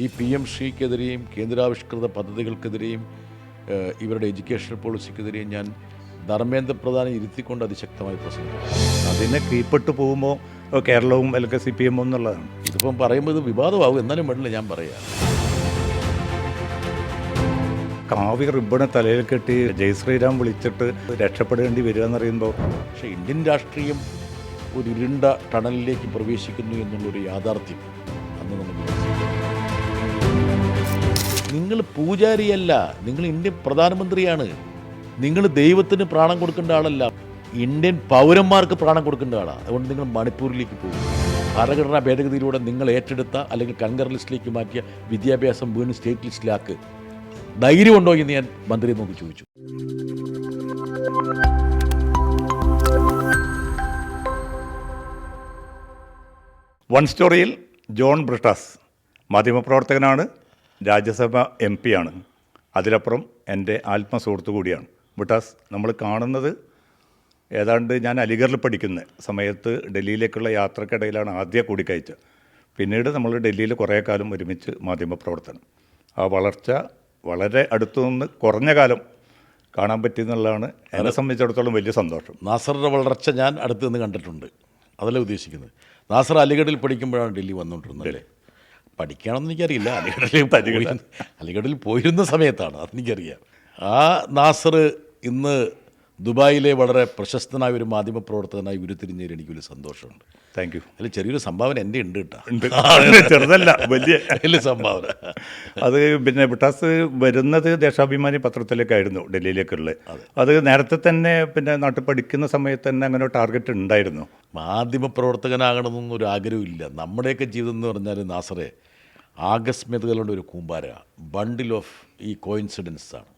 ഈ P M ശ്രീക്കെതിരെയും കേന്ദ്രാവിഷ്കൃത പദ്ധതികൾക്കെതിരെയും ഇവരുടെ education പോളിസിക്കെതിരെയും ഞാൻ ധർമ്മേന്ദ്ര പ്രധാനം ഇരുത്തിക്കൊണ്ട് അതിശക്തമായി പ്രസംഗിക്കും അതിനെ കീഴ്പ്പെട്ടു പോകുമ്പോൾ കേരളവും അല്ലെങ്കിൽ സി പി എമ്മും എന്നുള്ളതാണ്. ഇതിപ്പം പറയുമ്പോൾ ഇത് വിവാദമാകും. എന്നാലും വേണ്ടില്ല ഞാൻ പറയാം. കാവ്യ റിബണ് തലയിൽ കെട്ടി ജയ് ശ്രീരാം വിളിച്ചിട്ട് രക്ഷപ്പെടേണ്ടി വരിക എന്നറിയുമ്പോൾ പക്ഷേ ഇന്ത്യൻ രാഷ്ട്രീയം ഒരു ഇരുണ്ട ടണലിലേക്ക് പ്രവേശിക്കുന്നു എന്നുള്ളൊരു യാഥാർത്ഥ്യം. നിങ്ങൾ പൂജാരിയല്ല. നിങ്ങൾ ഇന്ത്യൻ പ്രധാനമന്ത്രിയാണ്. നിങ്ങൾ ദൈവത്തിന് പ്രാണം കൊടുക്കേണ്ട ആളല്ല. ഇന്ത്യൻ പൗരന്മാർക്ക് പ്രാണം കൊടുക്കേണ്ട ആളാണ് അതുകൊണ്ട് നിങ്ങൾ മണിപ്പൂരിലേക്ക് പോകും. ഭരണഘടനാ ഭേദഗതിയിലൂടെ നിങ്ങൾ ഏറ്റെടുത്ത അല്ലെങ്കിൽ കൺകർ ലിസ്റ്റിലേക്ക് മാറ്റിയ വിദ്യാഭ്യാസം വീണ്ടും സ്റ്റേറ്റ് ലിസ്റ്റിലാക്ക്. ധൈര്യമുണ്ടോ എന്ന് ഞാൻ മന്ത്രിയെ നോക്കി ചോദിച്ചു. വൺ സ്റ്റോറിയിൽ ജോൺ ബ്രിട്ടാസ് മാധ്യമപ്രവർത്തകനാണ്. രാജ്യസഭ എം ആണ് അതിലപ്പുറം എന്റെ ആത്മസുഹൃത്ത് കൂടിയാണ്. ബ്രിട്ടാസ് നമ്മൾ കാണുന്നത് ഏതാണ്ട് ഞാൻ അലിഗറിൽ പഠിക്കുന്ന സമയത്ത് ഡൽഹിയിലേക്കുള്ള യാത്രക്കിടയിലാണ് ആദ്യ കൂടിക്കാഴ്ച. പിന്നീട് നമ്മൾ ഡൽഹിയിൽ കുറേ കാലം ഒരുമിച്ച് മാധ്യമപ്രവർത്തനം ആ വളർച്ച വളരെ അടുത്തു നിന്ന് കുറഞ്ഞ കാലം കാണാൻ പറ്റിയെന്നുള്ളതാണ് എന്നെ സംബന്ധിച്ചിടത്തോളം വലിയ സന്തോഷം. നാസറുടെ വളർച്ച ഞാൻ അടുത്ത് നിന്ന് കണ്ടിട്ടുണ്ട്. അതല്ല ഉദ്ദേശിക്കുന്നത്. നാസർ അലിഗഡിൽ പഠിക്കുമ്പോഴാണ് ഡൽഹി വന്നുകൊണ്ടിരുന്നത് അല്ലേ? പഠിക്കണമെന്ന് എനിക്കറിയില്ല അലിഗഡിൽ പോയി അലിഗഡിൽ പോയിരുന്ന സമയത്താണ് അതെനിക്കറിയാം. ആ നാസർ ഇന്ന് ദുബായിലെ വളരെ പ്രശസ്തനായ ഒരു മാധ്യമ പ്രവർത്തകനായി ഉരുത്തിരിഞ്ഞതിൽ എനിക്ക് വലിയ സന്തോഷമുണ്ട്. താങ്ക് യു അതിൽ ചെറിയൊരു സംഭാവന എന്റെ ഉണ്ട് കേട്ടോ. ചെറുതല്ല വലിയ. വലിയ സംഭാവന. അത് പിന്നെ ബിട്ടാസ് വരുന്നത് ദേശാഭിമാനി പത്രത്തിലേക്കായിരുന്നു ഡൽഹിയിലേക്കുള്ളത്. അത്. നേരത്തെ തന്നെ പിന്നെ നാട്ടിൽ പഠിക്കുന്ന സമയത്ത് തന്നെ അങ്ങനെ ടാർഗറ്റ് ഉണ്ടായിരുന്നു. മാധ്യമപ്രവർത്തകനാകണമെന്നൊന്നും ഒരു ആഗ്രഹമില്ല. നമ്മുടെയൊക്കെ ജീവിതം എന്ന് പറഞ്ഞാൽ നാസറെ ആകസ്മികതകളുടെ ഒരു കൂമ്പാര ബണ്ടിൽ ഓഫ് ഈ കോയിൻസിഡൻസാണ്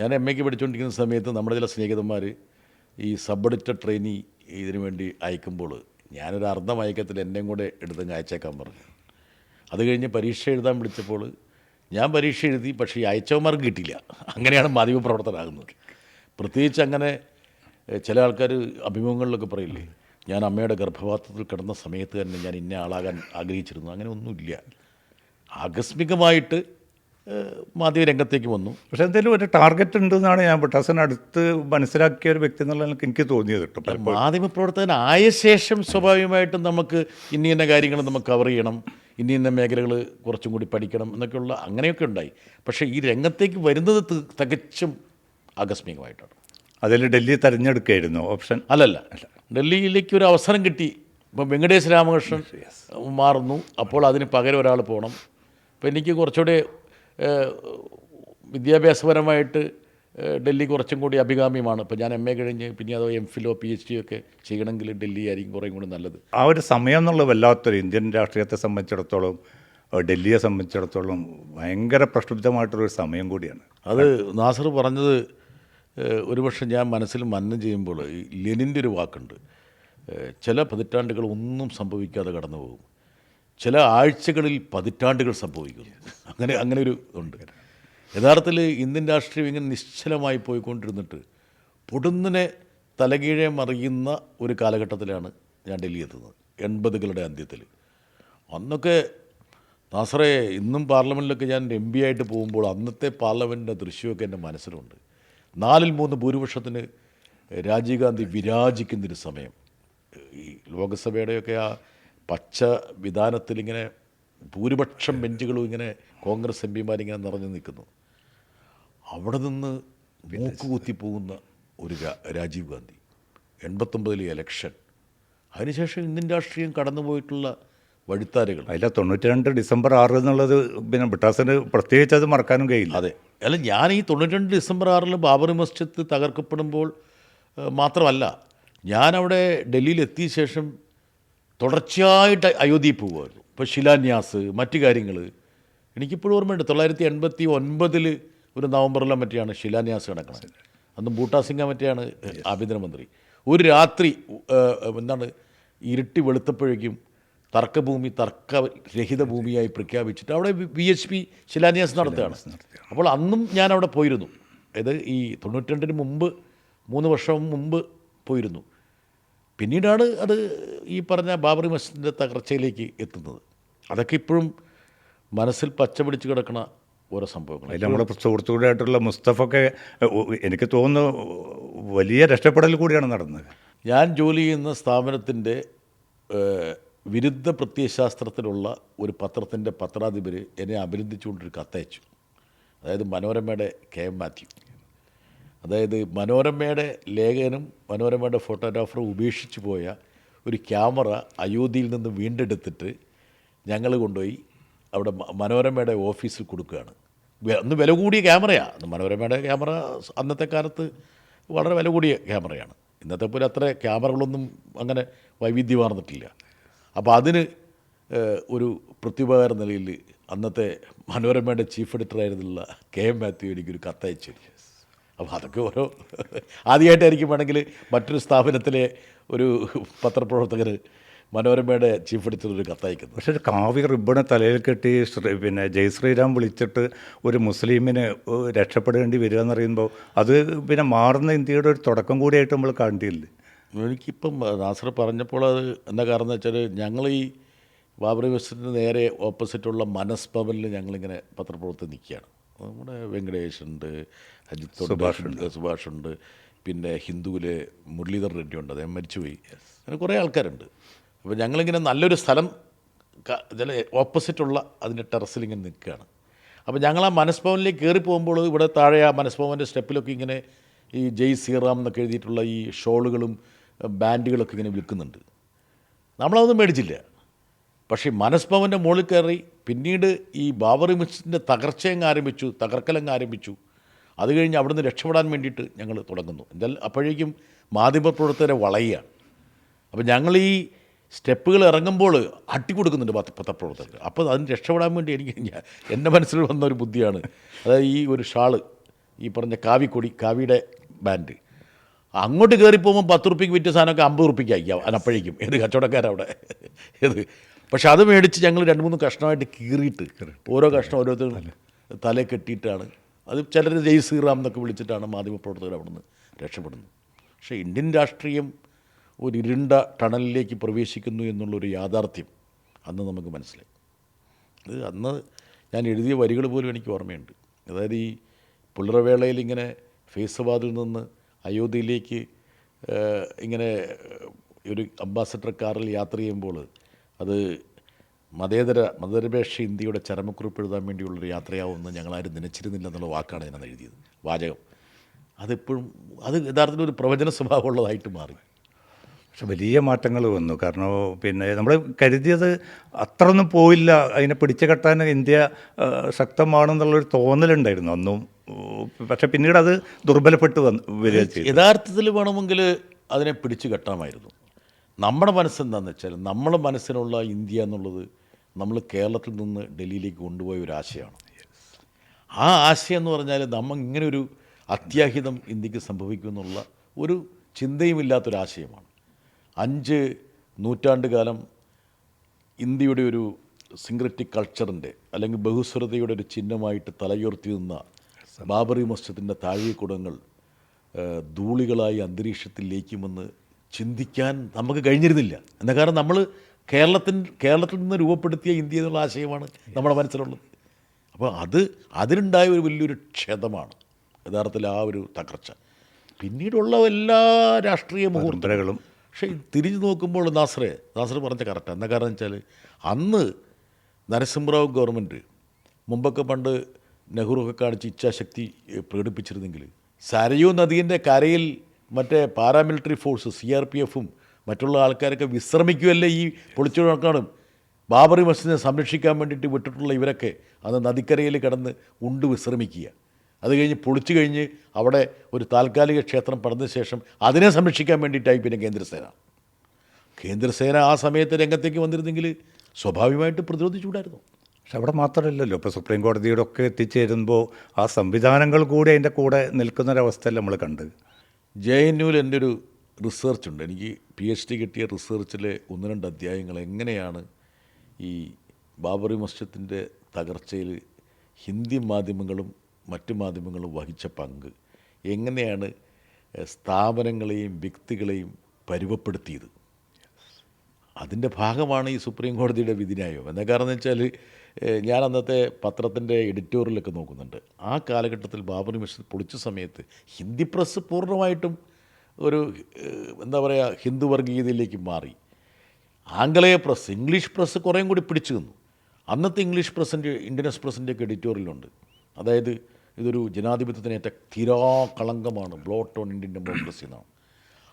ഞാൻ എം എക്ക് പഠിച്ചുകൊണ്ടിരിക്കുന്ന സമയത്ത് നമ്മുടെ ചില സ്നേഹിതന്മാർ ഈ സബ് എഡിറ്റർ ട്രെയിനി ഇതിനു വേണ്ടി അയക്കുമ്പോൾ ഞാനൊരു അർദ്ധം അയക്കത്തിൽ എന്നെയും കൂടെ എടുത്തങ്ങ് അയച്ചേക്കാൻ പറഞ്ഞു. അത് കഴിഞ്ഞ് പരീക്ഷ എഴുതാൻ വിളിച്ചപ്പോൾ ഞാൻ പരീക്ഷ എഴുതി പക്ഷേ ഈ അയച്ചവന്മാർക്ക് കിട്ടിയില്ല. അങ്ങനെയാണ് മാധ്യമപ്രവർത്തനാകുന്നത് പ്രത്യേകിച്ച് അങ്ങനെ ചില ആൾക്കാർ അഭിമുഖങ്ങളിലൊക്കെ പറയില്ലേ ഞാൻ അമ്മയുടെ ഗർഭപാത്രത്തിൽ കിടന്ന സമയത്ത് തന്നെ ഞാൻ ഇന്ന ആളാകാൻ ആഗ്രഹിച്ചിരുന്നു. അങ്ങനെ ഒന്നുമില്ല. ആകസ്മികമായിട്ട് മാധ്യമ മാധ്യമരംഗത്തേക്ക് വന്നു. പക്ഷെ എന്തെങ്കിലും ഒരു ടാർഗറ്റ് ഉണ്ട് എന്നാണ് ഞാൻ ബിട്ടാസിന് അടുത്ത് മനസ്സിലാക്കിയ ഒരു വ്യക്തി എന്നുള്ള എനിക്ക് തോന്നിയത് കേട്ടോ മാധ്യമ പ്രവർത്തകനായ ശേഷം സ്വാഭാവികമായിട്ടും നമുക്ക് ഇന്ന ഇന്ന കാര്യങ്ങൾ നമുക്ക് കവർ ചെയ്യണം ഇന്ന ഇന്ന മേഖലകൾ കുറച്ചും കൂടി പഠിക്കണം എന്നൊക്കെയുള്ള അങ്ങനെയൊക്കെ ഉണ്ടായി. പക്ഷേ ഈ രംഗത്തേക്ക് വരുന്നത് തികച്ചും ആകസ്മികമായിട്ടാണ്. അതിൽ ഡൽഹി തിരഞ്ഞെടുക്കായിരുന്നു ഓപ്ഷൻ. അല്ലല്ല ഡൽഹിയിലേക്ക് ഒരു അവസരം കിട്ടി. ഇപ്പം വെങ്കടേശ് രാമകൃഷ്ണൻ മാറുന്നു. അപ്പോൾ അതിന് പകരം ഒരാൾ പോകണം. അപ്പോൾ എനിക്ക് കുറച്ചുകൂടി വിദ്യാഭ്യാസപരമായിട്ട് ഡൽഹി കുറച്ചും കൂടി അഭികാമ്യമാണ്. ഇപ്പോൾ ഞാൻ എം എ കഴിഞ്ഞ് പിന്നെ അതോ M phil P H D ഒക്കെ ചെയ്യണമെങ്കിൽ ഡൽഹി ആയിരിക്കും കുറേ കൂടി നല്ലത്. ആ ഒരു സമയം എന്നുള്ള വല്ലാത്തൊരു ഇന്ത്യൻ രാഷ്ട്രീയത്തെ സംബന്ധിച്ചിടത്തോളം ഡൽഹിയെ സംബന്ധിച്ചിടത്തോളം ഭയങ്കര പ്രക്ഷുബ്ധമായിട്ടൊരു സമയം കൂടിയാണ്. അത് നാസർ പറഞ്ഞത് ഒരുപക്ഷെ ഞാൻ മനസ്സിൽ മന്നം ചെയ്യുമ്പോൾ ഈ ലെനിന്റെ ഒരു വാക്കുണ്ട്. ചില പതിറ്റാണ്ടുകൾ ഒന്നും സംഭവിക്കാതെ കടന്നു പോകും ചില ആഴ്ചകളിൽ പതിറ്റാണ്ടുകൾ സംഭവിക്കുന്നു. അങ്ങനെ അങ്ങനെ ഒരു ഉണ്ട്. യഥാർത്ഥത്തിൽ ഇന്ത്യൻ രാഷ്ട്രീയം ഇങ്ങനെ നിശ്ചലമായി പോയിക്കൊണ്ടിരുന്നിട്ട് പൊടുന്നിനെ തലകീഴെ മറിയുന്ന ഒരു കാലഘട്ടത്തിലാണ് ഞാൻ ഡൽഹി എത്തുന്നത്. എൺപതുകളുടെ അന്ത്യത്തിൽ. അന്നൊക്കെ നാസറേ ഇന്നും പാർലമെന്റിലൊക്കെ ഞാൻ എം പി ആയിട്ട് പോകുമ്പോൾ അന്നത്തെ പാർലമെന്റിന്റെ ദൃശ്യമൊക്കെ എന്റെ മനസ്സിലുണ്ട്. നാലിൽ മൂന്ന് ഭൂരിപക്ഷത്തിന് രാജീവ് ഗാന്ധി വിരാജിക്കുന്നൊരു സമയം. ഈ ലോകസഭയുടെയൊക്കെ ആ പച്ച വിധാനത്തിൽ ഇങ്ങനെ ഭൂരിപക്ഷം ബെഞ്ചുകളും ഇങ്ങനെ കോൺഗ്രസ് എം പിമാരിങ്ങനെ നിറഞ്ഞു നിൽക്കുന്നു. അവിടെ നിന്ന് മൂക്കുകുത്തി പോകുന്ന ഒരു രാജീവ് ഗാന്ധി എൺപത്തൊമ്പതിലെ ഇലക്ഷൻ അതിനുശേഷം ഇന്ത്യൻ രാഷ്ട്രീയം കടന്നുപോയിട്ടുള്ള വഴിത്താരകൾ. അല്ല തൊണ്ണൂറ്റി രണ്ട് ഡിസംബർ ആറ് എന്നുള്ളത് പിന്നെ ബിട്ടാസിന് പ്രത്യേകിച്ച് അത് മറക്കാനും കഴിയില്ല. അതെ. അല്ല ഞാൻ ഈ തൊണ്ണൂറ്റി രണ്ട് ഡിസംബർ ആറിൽ ബാബറി മസ്ജിദ് തകർക്കപ്പെടുമ്പോൾ മാത്രമല്ല മാത്രമല്ല ഞാനവിടെ ഡൽഹിയിൽ എത്തിയ ശേഷം തുടർച്ചയായിട്ട് അയോധ്യയിൽ പോകുമായിരുന്നു ഇപ്പോൾ ശിലാന്യാസ് മറ്റു കാര്യങ്ങൾ എനിക്കിപ്പോഴും ഓർമ്മയുണ്ട് തൊള്ളായിരത്തി എൺപത്തി ഒൻപതിൽ ഒരു നവംബറിലോ മറ്റെയാണ് ശിലാന്യാസ് നടക്കുന്നത്. അന്ന് ബൂട്ടാ സിംഗ മറ്റെയാണ് ആഭ്യന്തരമന്ത്രി. ഒരു രാത്രി എന്താണ് ഇരുട്ടി വെളുത്തപ്പോഴേക്കും തർക്കഭൂമി തർക്കരഹിത ഭൂമിയായി പ്രഖ്യാപിച്ചിട്ട് അവിടെ വി എച്ച് പി ശിലാന്യാസം നടത്തുകയാണ്. അപ്പോൾ അന്നും ഞാൻ അവിടെ പോയിരുന്നു. അതായത് ഈ തൊണ്ണൂറ്റി രണ്ടിന് മുമ്പ് മൂന്ന് വർഷം മുമ്പ് പോയിരുന്നു. പിന്നീടാണ് അത് ഈ പറഞ്ഞ ബാബറി മസ്ജിദിന്റെ തകർച്ചയിലേക്ക് എത്തുന്നത്. അതൊക്കെ ഇപ്പോഴും മനസ്സിൽ പച്ച പിടിച്ച് കിടക്കുന്ന ഓരോ സംഭവങ്ങൾ അതിൽ നമ്മളെ സുഹൃത്തുക്കളായിട്ടുള്ള മുസ്തഫൊക്കെ എനിക്ക് തോന്നുന്നു വലിയ രക്ഷപ്പെടൽ കൂടിയാണ് നടന്നത്. ഞാൻ ജോലി ചെയ്യുന്ന സ്ഥാപനത്തിന്റെ വിരുദ്ധ പ്രത്യയശാസ്ത്രത്തിലുള്ള ഒരു പത്രത്തിന്റെ പത്രാധിപർ എന്നെ അഭിനന്ദിച്ചുകൊണ്ടൊരു കത്തയച്ചു. അതായത് മനോരമയുടെ കെ എം മാത്യു. അതായത് മനോരമയുടെ ലേഖകനും മനോരമയുടെ ഫോട്ടോഗ്രാഫറും ഉപേക്ഷിച്ചു പോയ ഒരു ക്യാമറ അയോധ്യയിൽ നിന്ന് വീണ്ടെടുത്തിട്ട് ഞങ്ങൾ കൊണ്ടുപോയി അവിടെ മനോരമയുടെ ഓഫീസിൽ കൊടുക്കുകയാണ്. അന്ന് വില കൂടിയ ക്യാമറയാണ് മനോരമയുടെ ക്യാമറ അന്നത്തെ കാലത്ത് വളരെ വില കൂടിയ ക്യാമറയാണ്. ഇന്നത്തെ പോലെ അത്ര ക്യാമറകളൊന്നും അങ്ങനെ വൈവിധ്യമാർന്നിട്ടില്ല അപ്പോൾ അതിന് ഒരു പ്രതിഭാകര നിലയിൽ അന്നത്തെ മനോരമയുടെ ചീഫ് എഡിറ്ററായിരുന്നുള്ള കെ എം മാത്യു എനിക്കൊരു കത്തയച്ചു അപ്പോൾ അതൊക്കെ ഓരോ ആദ്യമായിട്ടായിരിക്കും വേണമെങ്കിൽ മറ്റൊരു സ്ഥാപനത്തിലെ ഒരു പത്രപ്രവർത്തകർ മനോരമയുടെ ചീഫ് എഡിറ്റർ ഒരു കത്തയക്കുന്നത് പക്ഷേ ഒരു കാവ്യ റിബണ് തലയിൽ കെട്ടി ശ്രീ പിന്നെ ജയ് ശ്രീരാം വിളിച്ചിട്ട് ഒരു മുസ്ലിമിന് രക്ഷപ്പെടേണ്ടി വരിക എന്ന് പറയുമ്പോൾ അത് പിന്നെ മാറുന്ന ഇന്ത്യയുടെ ഒരു തുടക്കം കൂടിയായിട്ട് നമ്മൾ കണ്ടില്ലേ? എനിക്കിപ്പം നാസർ പറഞ്ഞപ്പോൾ അത് എന്താ കാരണം വെച്ചാൽ ഞങ്ങൾ ഈ ബാബറി മസ്ജിദിന് നേരെ ഓപ്പോസിറ്റുള്ള മനസ് ഭവനിൽ ഞങ്ങളിങ്ങനെ പത്രപ്രവർത്തനം നിൽക്കുകയാണ്. നമ്മുടെ വെങ്കടേഷ് ഉണ്ട് അജിത്ത് ഉണ്ട് സുഭാഷ് ഉണ്ട് പിന്നെ ഹിന്ദുവിലെ മുരളീധർ റെഡ്ഡി ഉണ്ട് അദ്ദേഹം മരിച്ചുപോയി. അങ്ങനെ കുറേ ആൾക്കാരുണ്ട്. അപ്പോൾ ഞങ്ങളിങ്ങനെ നല്ലൊരു സ്ഥലം ചില ഓപ്പോസിറ്റുള്ള അതിന്റെ ടെറസിൽ ഇങ്ങനെ നിൽക്കുകയാണ്. അപ്പോൾ ഞങ്ങൾ ആ മനസ്ഭവനിലേക്ക് കയറി പോകുമ്പോൾ ഇവിടെ താഴെ ആ മനസ്ഭവന്റെ സ്റ്റെപ്പിലൊക്കെ ഇങ്ങനെ ഈ ജയ് സീറാം എന്നൊക്കെ എഴുതിയിട്ടുള്ള ഈ ഷോളുകളും ബാൻഡുകളൊക്കെ ഇങ്ങനെ വിൽക്കുന്നുണ്ട്. നമ്മളതൊന്നും മേടിച്ചില്ല. പക്ഷേ മനസ്ഭവന്റെ മുകളിൽ കയറി പിന്നീട് ഈ ബാബറി മസ്ജിദിന്റെ തകർച്ചയങ്ങ് ആരംഭിച്ചു തകർക്കലങ്ങ് ആരംഭിച്ചു. അത് കഴിഞ്ഞ് അവിടുന്ന് രക്ഷപ്പെടാൻ വേണ്ടിയിട്ട് ഞങ്ങൾ തുടങ്ങുന്നു. എന്നാൽ അപ്പോഴേക്കും മാധ്യമപ്രവർത്തകരെ വളയുകയാണ്. അപ്പോൾ ഞങ്ങൾ ഈ സ്റ്റെപ്പുകൾ ഇറങ്ങുമ്പോൾ അട്ടി കൊടുക്കുന്നുണ്ട് പത്ര പത്രപ്രവർത്തകർ. അപ്പോൾ അതിന് രക്ഷപ്പെടാൻ വേണ്ടി എനിക്ക് എന്റെ മനസ്സിൽ വന്ന ഒരു ബുദ്ധിയാണ്. അതായത് ഈ ഒരു ഷാൾ ഈ പറഞ്ഞ കാവിക്കൊടി കാവിയുടെ ബാൻഡ്. അങ്ങോട്ട് കയറി പോകുമ്പോൾ പത്ത് റുപ്യക്ക് വിറ്റ സാധനമൊക്കെ അമ്പത് റുപ്യക്കായിരിക്കാം അപ്പോഴേക്കും. ഏത് കച്ചവടക്കാരവിടെ? ഏത്? പക്ഷെ അത് മേടിച്ച് ഞങ്ങൾ രണ്ട് മൂന്ന് കഷ്ണമായിട്ട് കീറിയിട്ട് ഓരോ കഷ്ണം ഓരോരുത്തരും തലേ കെട്ടിയിട്ടാണ്. അത് ചിലർ ജയ് ശ്രീറാം എന്നൊക്കെ വിളിച്ചിട്ടാണ് മാധ്യമപ്രവർത്തകർ അവിടെ നിന്ന് രക്ഷപ്പെടുന്നത്. പക്ഷേ ഇന്ത്യൻ രാഷ്ട്രീയം ഒരു ഇരുണ്ട ടണലിലേക്ക് പ്രവേശിക്കുന്നു എന്നുള്ളൊരു യാഥാർത്ഥ്യം അന്ന് നമുക്ക് മനസ്സിലായി. അത് അന്ന് ഞാൻ എഴുതിയ വരികൾ പോലും എനിക്ക് ഓർമ്മയുണ്ട്. അതായത് ഈ പുലറവേളയിൽ ഇങ്ങനെ ഫേസബാദിൽ നിന്ന് അയോധ്യയിലേക്ക് ഇങ്ങനെ ഒരു അംബാസഡർ കാറിൽ യാത്ര ചെയ്യുമ്പോൾ അത് മതേതര മതനിരപേക്ഷ ഇന്ത്യയുടെ ചരമക്കുറിപ്പ് എഴുതാൻ വേണ്ടിയുള്ളൊരു യാത്രയാവുമെന്ന് ഞങ്ങളാരും നനച്ചിരുന്നില്ല എന്നുള്ള വാക്കാണ് ഞാൻ എഴുതിയത്. വാചകം. അതിപ്പോഴും അത് യഥാർത്ഥത്തിൽ ഒരു പ്രവചന സ്വഭാവമുള്ളതായിട്ട് മാറി. പക്ഷെ വലിയ മാറ്റങ്ങൾ വന്നു. കാരണം പിന്നെ നമ്മൾ കരുതിയത് അത്രയൊന്നും പോയില്ല. അതിനെ പിടിച്ചു കെട്ടാൻ ഇന്ത്യ ശക്തമാണെന്നുള്ളൊരു തോന്നലുണ്ടായിരുന്നു അന്നും. പക്ഷെ പിന്നീട് അത് ദുർബലപ്പെട്ട് വന്നു വരിക യഥാർത്ഥത്തിൽ വേണമെങ്കിൽ അതിനെ പിടിച്ചു കെട്ടാമായിരുന്നു. നമ്മുടെ മനസ്സെന്താണെന്ന് വെച്ചാൽ നമ്മുടെ മനസ്സിനുള്ള ഇന്ത്യ എന്നുള്ളത് നമ്മൾ കേരളത്തിൽ നിന്ന് ഡൽഹിയിലേക്ക് കൊണ്ടുപോയ ഒരു ആശയമാണ്. ആ ആശയം എന്ന് പറഞ്ഞാൽ നമ്മൾ ഇങ്ങനെ ഒരു അത്യാഹിതം ഇന്ത്യയ്ക്ക് സംഭവിക്കുമെന്നുള്ള ഒരു ചിന്തയുമില്ലാത്തൊരാശയമാണ് അഞ്ച് നൂറ്റാണ്ട് കാലം ഇന്ത്യയുടെ ഒരു സിംഗ്രറ്റിക് കൾച്ചറിന്റെ അല്ലെങ്കിൽ ബഹുസ്വരതയുടെ ഒരു ചിഹ്നമായിട്ട് തലയുയർത്തി നിന്ന ബാബറി മസ്ജിദിന്റെ താഴെക്കുടങ്ങൾ ധൂളികളായി അന്തരീക്ഷത്തിൽ ലയിക്കുമെന്ന് ചിന്തിക്കാൻ നമുക്ക് കഴിഞ്ഞിരുന്നില്ല. എന്ന കാരണം നമ്മൾ കേരളത്തിൽ കേരളത്തിൽ നിന്ന് രൂപപ്പെടുത്തിയ ഇന്ത്യ എന്നുള്ള ആശയമാണ് നമ്മുടെ മനസ്സിലുള്ളത്. അപ്പോൾ അത് അതിനുണ്ടായ ഒരു വലിയൊരു ക്ഷതമാണ്. യഥാർത്ഥത്തിൽ ആ ഒരു തകർച്ച. പിന്നീടുള്ള എല്ലാ രാഷ്ട്രീയ മുഹൂർത്തങ്ങളും. പക്ഷേ തിരിഞ്ഞു നോക്കുമ്പോൾ നാസറെ നാസർ പറഞ്ഞ കറക്റ്റ്. എന്താ കാരണം വെച്ചാൽ അന്ന് നരസിംഹറാവു ഗവൺമെന്റ് മുമ്പൊക്കെ പണ്ട് നെഹ്റുവൊക്കെ കാണിച്ച് ഇച്ഛാശക്തി പ്രകടിപ്പിച്ചിരുന്നെങ്കിൽ സരയൂ നദീന്റെ കരയിൽ മറ്റേ paramilitary force C R P എഫും മറ്റുള്ള ആൾക്കാരൊക്കെ വിശ്രമിക്കുമല്ലേ ഈ പൊളിച്ചു നടക്കാനും ബാബറി മസ്ജിദിനെ സംരക്ഷിക്കാൻ വേണ്ടിയിട്ട് വിട്ടിട്ടുള്ള ഇവരൊക്കെ അന്ന് നദിക്കരയിൽ കിടന്ന് ഉണ്ട് വിശ്രമിക്കുക. അത് കഴിഞ്ഞ് പൊളിച്ചു കഴിഞ്ഞ് അവിടെ ഒരു താൽക്കാലിക ക്ഷേത്രം പണിത ശേഷം അതിനെ സംരക്ഷിക്കാൻ വേണ്ടിയിട്ടായി പിന്നെ കേന്ദ്രസേന. കേന്ദ്രസേന ആ സമയത്ത് രംഗത്തേക്ക് വന്നിരുന്നെങ്കിൽ സ്വാഭാവികമായിട്ട് പ്രതിരോധിച്ചുകൂടായിരുന്നു പക്ഷെ അവിടെ മാത്രമല്ലല്ലോ ഇപ്പോൾ സുപ്രീം കോടതിയുടെ ഒക്കെ എത്തിച്ചേരുമ്പോൾ ആ സംവിധാനങ്ങൾ കൂടി അതിന്റെ കൂടെ നിൽക്കുന്നൊരവസ്ഥയല്ല നമ്മൾ കണ്ട്. ജെ എൻ യുവിൽ എന്റെ ഒരു റിസർച്ച് ഉണ്ട്. എനിക്ക് പി എച്ച് ഡി കിട്ടിയ റിസർച്ചിലെ ഒന്ന് രണ്ട് അധ്യായങ്ങൾ എങ്ങനെയാണ് ഈ ബാബറി മസ്ജിദിന്റെ തകർച്ചയിൽ ഹിന്ദി മാധ്യമങ്ങളും മറ്റു മാധ്യമങ്ങളും വഹിച്ച പങ്ക്? എങ്ങനെയാണ് സ്ഥാപനങ്ങളെയും വ്യക്തികളെയും പരുവപ്പെടുത്തിയത് അതിന്റെ ഭാഗമാണ് ഈ സുപ്രീം കോടതിയുടെ വിധിന്യായം. എന്താ കാരണം എന്ന് വെച്ചാൽ ഞാൻ അന്നത്തെ പത്രത്തിന്റെ എഡിറ്റോറിയലൊക്കെ നോക്കുന്നുണ്ട്. ആ കാലഘട്ടത്തിൽ ബാബറി മിഷൻ പൊളിച്ച സമയത്ത് ഹിന്ദി പ്രസ് പൂർണമായിട്ടും ഒരു എന്താ പറയുക ഹിന്ദു വർഗീയതയിലേക്ക് മാറി. ആംഗലേയ പ്രസ് ഇംഗ്ലീഷ് പ്രസ് കുറേയും കൂടി പിടിച്ചു നിന്നു. അന്നത്തെ ഇംഗ്ലീഷ് പ്രസിന്റെ ഇന്ത്യൻ എക്സ്പ്രസിന്റെ ഒക്കെ എഡിറ്റോറിയലുണ്ട്. അതായത് ഇതൊരു ജനാധിപത്യത്തിനേറ്റ തീരാ കളങ്കമാണ്. ബ്ലോട്ട് ഓൺ ഇന്ത്യൻ ഡെമോക്രസി എന്നാണ്.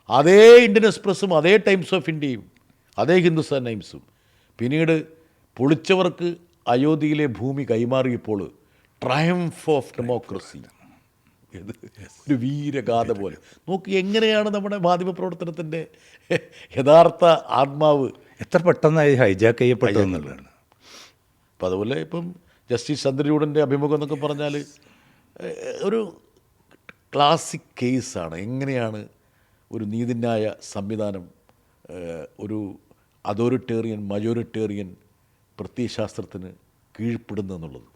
അതേ ഇന്ത്യൻ എക്സ്പ്രസ്സും അതേ ടൈംസ് ഓഫ് ഇന്ത്യയും അതേ ഹിന്ദുസ്ഥാൻ ടൈംസും. പിന്നീട് പൊളിച്ചവർക്ക് അയോധ്യയിലെ ഭൂമി കൈമാറിയപ്പോൾ ട്രയംഫ് ഓഫ് ഡെമോക്രസി ഒരു വീരഗാഥ പോലെ. നോക്കി എങ്ങനെയാണ് നമ്മുടെ മാധ്യമ മാധ്യമപ്രവർത്തനത്തിന്റെ യഥാർത്ഥ ആത്മാവ്? എത്ര പെട്ടെന്നായി ഹൈജാക്ക് ചെയ്യപ്പെട്ടതെന്നുള്ളതാണ് അപ്പം അതുപോലെ ഇപ്പം ജസ്റ്റിസ് ചന്ദ്രചൂഡന്റെ അഭിമുഖം എന്നൊക്കെ പറഞ്ഞാൽ ഒരു ക്ലാസിക് കേസാണ്. എങ്ങനെയാണ് ഒരു നീതിന്യായ സംവിധാനം ഒരു അതോറിറ്റേറിയൻ മജോറിറ്റേറിയൻ പ്രത്യയശാസ്ത്രത്തിന് കീഴ്പ്പെടുന്നതെന്നുള്ളത്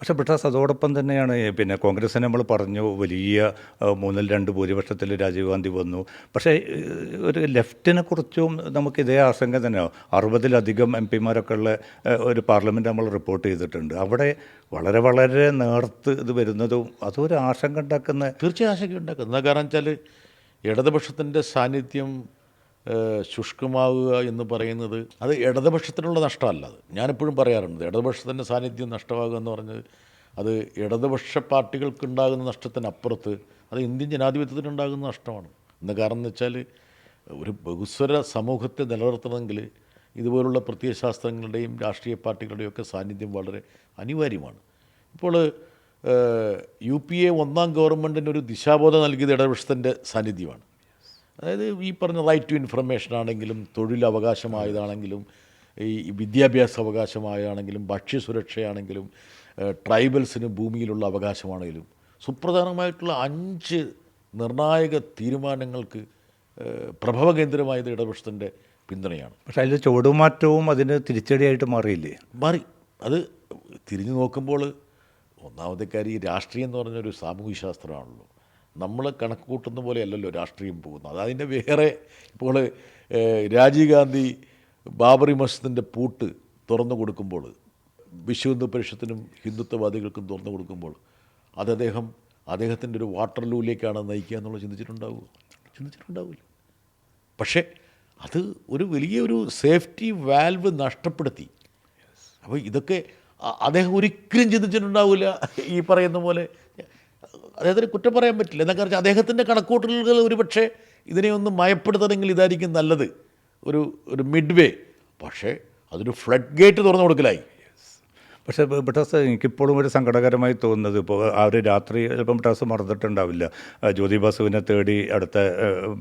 പക്ഷേ ബ്രിട്ടാസ് അതോടൊപ്പം തന്നെയാണ് പിന്നെ കോൺഗ്രസ്സിനെ നമ്മൾ പറഞ്ഞു വലിയ മൂന്നിൽ രണ്ട് ഭൂരിപക്ഷത്തിൽ രാജീവ് ഗാന്ധി വന്നു. പക്ഷേ ഒരു ലെഫ്റ്റിനെ കുറിച്ചും നമുക്ക് ഇതേ ആശങ്ക തന്നെയാണ് അറുപതിലധികം എം പിമാരൊക്കെ ഉള്ള ഒരു പാർലമെന്റ് നമ്മൾ റിപ്പോർട്ട് ചെയ്തിട്ടുണ്ട്. അവിടെ വളരെ വളരെ നേർത്ത് ഇത് വരുന്നതും അതൊരു ആശങ്ക ഉണ്ടാക്കുന്ന തീർച്ചയായും ആശങ്ക ഉണ്ടാക്കുന്നത് കാരണം വെച്ചാൽ ഇടതുപക്ഷത്തിന്റെ സാന്നിധ്യം ശുഷ്കമാവുക എന്ന് പറയുന്നത് അത് ഇടതുപക്ഷത്തിനുള്ള നഷ്ടമല്ല അത്. ഞാനെപ്പോഴും പറയാറുണ്ട് ഇടതുപക്ഷത്തിന്റെ സാന്നിധ്യം നഷ്ടമാകുക എന്ന് പറഞ്ഞത് അത് ഇടതുപക്ഷ പാർട്ടികൾക്കുണ്ടാകുന്ന നഷ്ടത്തിനപ്പുറത്ത് അത് ഇന്ത്യൻ ജനാധിപത്യത്തിനുണ്ടാകുന്ന നഷ്ടമാണ്. എന്ന് കാരണം എന്ന് വെച്ചാൽ ഒരു ബഹുസ്വര സമൂഹത്തെ നിലനിർത്തണമെങ്കിൽ ഇതുപോലുള്ള പ്രത്യയശാസ്ത്രങ്ങളുടെയും രാഷ്ട്രീയ പാർട്ടികളുടെയും ഒക്കെ സാന്നിധ്യം വളരെ അനിവാര്യമാണ്. ഇപ്പോൾ യു പി എ ഒന്നാം ഗവൺമെന്റിന് ഒരു ദിശാബോധം നൽകിയത് ഇടതുപക്ഷത്തിന്റെ സാന്നിധ്യമാണ്. അതായത് ഈ പറഞ്ഞ റൈറ്റ് ടു ഇൻഫർമേഷൻ ആണെങ്കിലും തൊഴിലവകാശമായതാണെങ്കിലും ഈ വിദ്യാഭ്യാസ അവകാശമായാണെങ്കിലും ഭക്ഷ്യസുരക്ഷയാണെങ്കിലും സുരക്ഷയാണെങ്കിലും ട്രൈബൽസിന് ഭൂമിയിലുള്ള അവകാശമാണെങ്കിലും സുപ്രധാനമായിട്ടുള്ള അഞ്ച് നിർണായക തീരുമാനങ്ങൾക്ക് പ്രഭവ കേന്ദ്രമായത് ഇടതുപക്ഷത്തിന്റെ പിന്തുണയാണ്. പക്ഷേ അതിൽ ചുവടുമാറ്റവും അതിന് തിരിച്ചടിയായിട്ട് മാറിയില്ലേ? മാറി. അത് തിരിഞ്ഞു നോക്കുമ്പോൾ ഒന്നാമത്തെ കാര്യം ഈ രാഷ്ട്രീയം എന്ന് പറഞ്ഞൊരു സാമൂഹ്യ ശാസ്ത്രമാണല്ലോ. നമ്മൾ കണക്ക് കൂട്ടുന്ന പോലെയല്ലല്ലോ രാഷ്ട്രീയം പോകുന്നത്. അത് അതിന്റെ വേറെ ഇപ്പോൾ രാജീവ് ഗാന്ധി ബാബറി മസ്ജിദിന്റെ പൂട്ട് തുറന്നു കൊടുക്കുമ്പോൾ വിശ്വ ഹിന്ദു പരിഷത്തിനും ഹിന്ദുത്വവാദികൾക്കും തുറന്നു കൊടുക്കുമ്പോൾ അത് അദ്ദേഹം അദ്ദേഹത്തിന്റെ ഒരു വാട്ടർലൂയിലേക്കാണ് നയിക്കുക എന്നുള്ളത് ചിന്തിച്ചിട്ടുണ്ടാവുമോ ചിന്തിച്ചിട്ടുണ്ടാവില്ല. പക്ഷേ അത് ഒരു വലിയൊരു സേഫ്റ്റി വാൽവ് നഷ്ടപ്പെടുത്തി. അപ്പോൾ ഇതൊക്കെ അദ്ദേഹം ഒരിക്കലും ചിന്തിച്ചിട്ടുണ്ടാവില്ല ഈ പറയുന്ന പോലെ. അദ്ദേഹത്തിന് കുറ്റം പറയാൻ പറ്റില്ല. എന്നൊക്കെ പറഞ്ഞാൽ അദ്ദേഹത്തിന്റെ കണക്കൂട്ടലുകൾ ഒരുപക്ഷെ ഇതിനെ ഒന്ന് മയപ്പെടുത്തണമെങ്കിൽ ഇതായിരിക്കും നല്ലത്. ഒരു ഒരു മിഡ് വേ പക്ഷേ അതൊരു ഫ്ലഡ് ഗേറ്റ് തുറന്നു കൊടുക്കലായി പക്ഷേ ബിട്ടാസ് എനിക്കിപ്പോഴും ഒരു സങ്കടകരമായി തോന്നുന്നത് ഇപ്പോൾ ഒരു രാത്രി ചിലപ്പം ബിട്ടാസ് മറന്നിട്ടുണ്ടാവില്ല. ജ്യോതി ബസുവിനെ തേടി അടുത്ത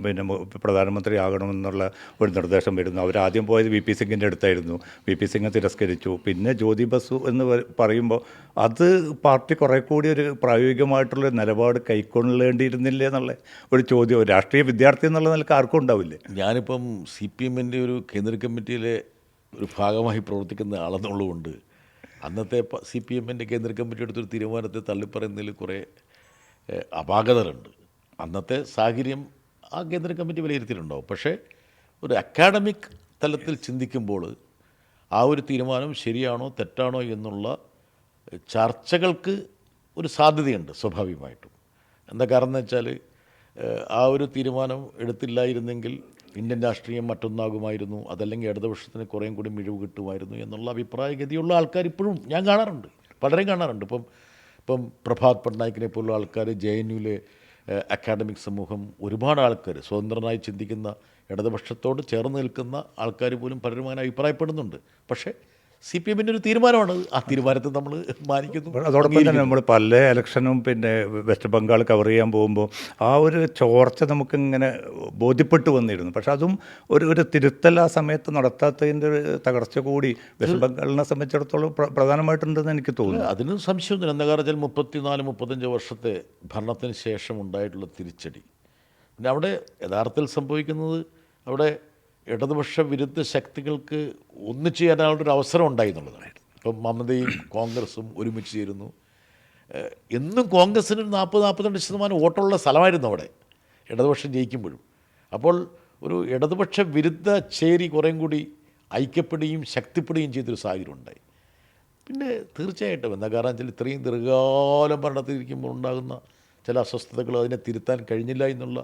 പിന്നെ പ്രധാനമന്ത്രി ആകണമെന്നുള്ള ഒരു നിർദ്ദേശം വരുന്നു. അവരാദ്യം പോയത് വി പി സിംഗിന്റെ അടുത്തായിരുന്നു. വി പി സിംഗ് തിരസ്കരിച്ചു. പിന്നെ ജ്യോതി ബസു എന്ന് പറയുമ്പോൾ അത് പാർട്ടി കുറേ കൂടി ഒരു പ്രായോഗികമായിട്ടുള്ള നിലപാട് കൈക്കൊള്ളേണ്ടിയിരുന്നില്ലേ എന്നുള്ള ഒരു ചോദ്യം. രാഷ്ട്രീയ വിദ്യാർത്ഥി എന്നുള്ള നിലയ്ക്ക് ആർക്കും ഉണ്ടാവില്ലേ? ഞാനിപ്പം സി പി എമ്മിന്റെ ഒരു കേന്ദ്ര കമ്മിറ്റിയിലെ ഒരു ഭാഗമായി പ്രവർത്തിക്കുന്ന ആളെന്നുള്ളതുകൊണ്ട് അന്നത്തെ സി പി എമ്മിന്റെ കേന്ദ്ര കമ്മിറ്റി എടുത്തൊരു തീരുമാനത്തെ തള്ളിപ്പറയുന്നതിൽ കുറേ അപാകതകളുണ്ട്. അന്നത്തെ സാഹചര്യം ആ കേന്ദ്ര കമ്മിറ്റി വിലയിരുത്തിയിട്ടുണ്ടാവും. പക്ഷേ ഒരു അക്കാഡമിക് തലത്തിൽ ചിന്തിക്കുമ്പോൾ ആ ഒരു തീരുമാനം ശരിയാണോ തെറ്റാണോ എന്നുള്ള ചർച്ചകൾക്ക് ഒരു സാധ്യതയുണ്ട് സ്വാഭാവികമായിട്ടും. എന്താ കാരണം എന്ന് വെച്ചാൽ ആ ഒരു തീരുമാനം എടുത്തില്ലായിരുന്നെങ്കിൽ ഇന്ത്യൻ രാഷ്ട്രീയം മറ്റൊന്നാകുമായിരുന്നു. അതല്ലെങ്കിൽ ഇടതുപക്ഷത്തിന് കുറേയും കൂടി മിഴിവ് കിട്ടുമായിരുന്നു എന്നുള്ള അഭിപ്രായഗതിയുള്ള ആൾക്കാർ ഇപ്പോഴും ഞാൻ കാണാറുണ്ട്. പലരെയും കാണാറുണ്ട്. ഇപ്പം ഇപ്പം പ്രഭാത് പട്നായിക്കിനെ പോലുള്ള ആൾക്കാർ ജെ എൻ യുവിലെ അക്കാഡമിക് സമൂഹം ഒരുപാട് ആൾക്കാർ സ്വതന്ത്രനായി ചിന്തിക്കുന്ന ഇടതുപക്ഷത്തോട് ചേർന്ന് നിൽക്കുന്ന ആൾക്കാർ പോലും പലരും അങ്ങനെ അഭിപ്രായപ്പെടുന്നുണ്ട്. പക്ഷേ സി പി എമ്മിന്റെ ഒരു തീരുമാനമാണ് ആ തീരുമാനത്തെ നമ്മൾ മാനിക്കുന്നു. അതോടൊപ്പം തന്നെ നമ്മൾ പല ഇലക്ഷനും പിന്നെ വെസ്റ്റ് ബംഗാൾ കവർ ചെയ്യാൻ പോകുമ്പോൾ ആ ഒരു ചോർച്ച നമുക്കിങ്ങനെ ബോധ്യപ്പെട്ടു വന്നിരുന്നു. പക്ഷെ അതും ഒരു ഒരു തിരുത്തൽ ആ സമയത്ത് നടത്താത്തതിന്റെ ഒരു തകർച്ച കൂടി വെസ്റ്റ് ബംഗാളിനെ സംബന്ധിച്ചിടത്തോളം പ്ര- പ്രധാനമായിട്ടുണ്ടെന്ന് എനിക്ക് തോന്നുന്നു. അതിന് സംശയമൊന്നുമില്ല. എന്താ കാരണം വെച്ചാൽ മുപ്പത്തിനാല് മുപ്പത്തഞ്ച് വർഷത്തെ ഭരണത്തിന് ശേഷം ഉണ്ടായിട്ടുള്ള തിരിച്ചടി. പിന്നെ അവിടെ യഥാർത്ഥത്തിൽ സംഭവിക്കുന്നത് അവിടെ ഇടതുപക്ഷ വിരുദ്ധ ശക്തികൾക്ക് ഒന്നിച്ചു ചേരാനുള്ളൊരു അവസരം ഉണ്ടായി എന്നുള്ളതായിരുന്നു ഇപ്പം മമതയും കോൺഗ്രസും ഒരുമിച്ച് ചേരുന്നു. എന്നും കോൺഗ്രസ്സിന് നാൽപ്പത് നാൽപ്പത്തിരണ്ട് ശതമാനം വോട്ടുള്ള സ്ഥലമായിരുന്നു അവിടെ. ഇടതുപക്ഷം ജയിക്കുമ്പോഴും. അപ്പോൾ ഒരു ഇടതുപക്ഷ വിരുദ്ധ ചേരി കുറേം കൂടി ഐക്യപ്പെടുകയും ശക്തിപ്പെടുകയും ചെയ്തൊരു സാഹചര്യം ഉണ്ടായി. പിന്നെ തീർച്ചയായിട്ടും എന്താ കാരണം വെച്ചാൽ ഇത്രയും ദീർഘകാലം ഭരണത്തിലിരിക്കുമ്പോൾ ഉണ്ടാകുന്ന ചില അസ്വസ്ഥതകൾ അതിനെ തിരുത്താൻ കഴിഞ്ഞില്ല എന്നുള്ള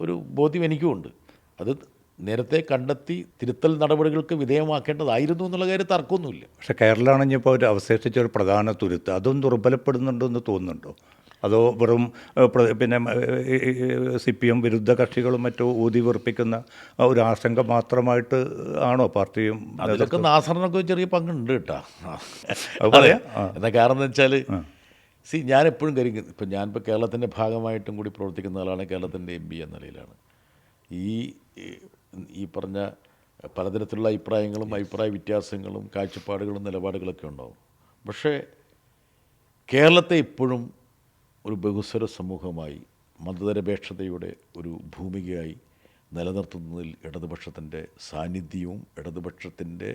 ഒരു ബോധ്യം എനിക്കുമുണ്ട്. അത് നേരത്തെ കണ്ടെത്തി തിരുത്തൽ നടപടികൾക്ക് വിധേയമാക്കേണ്ടതായിരുന്നു എന്നുള്ള കാര്യം തർക്കമൊന്നുമില്ല. പക്ഷേ കേരളമാണ് ഇപ്പോൾ ഒരു അവശേഷിച്ച ഒരു പ്രധാന തുരുത്ത്. അതും ദുർബലപ്പെടുന്നുണ്ടോ എന്ന് തോന്നുന്നുണ്ടോ? അതോ വെറും പിന്നെ സി പി എം വിരുദ്ധ കക്ഷികളും മറ്റോ ഊതി വെറുപ്പിക്കുന്ന ഒരു ആശങ്ക മാത്രമായിട്ട് ആണോ പാർട്ടിയും അതിലൊക്കെ നാസറിനൊക്കെ ചെറിയ പങ്കുണ്ട് കേട്ടോ. പറയാം. എന്താ കാരണം വെച്ചാൽ സി ഞാൻ എപ്പോഴും കരുതി ഇപ്പം ഞാനിപ്പോൾ കേരളത്തിന്റെ ഭാഗമായിട്ടും കൂടി പ്രവർത്തിക്കുന്ന ആളാണ് കേരളത്തിന്റെ എം പി എന്ന നിലയിലാണ്. ഈ ഈ പറഞ്ഞ പലതരത്തിലുള്ള അഭിപ്രായങ്ങളും അഭിപ്രായ വ്യത്യാസങ്ങളും കാഴ്ചപ്പാടുകളും നിലപാടുകളൊക്കെ ഉണ്ടാവും. പക്ഷേ കേരളത്തെ ഇപ്പോഴും ഒരു ബഹുസ്വര സമൂഹമായി മതനിരപേക്ഷതയുടെ ഒരു ഭൂമികയായി നിലനിർത്തുന്നതിൽ ഇടതുപക്ഷത്തിന്റെ സാന്നിധ്യവും ഇടതുപക്ഷത്തിന്റെ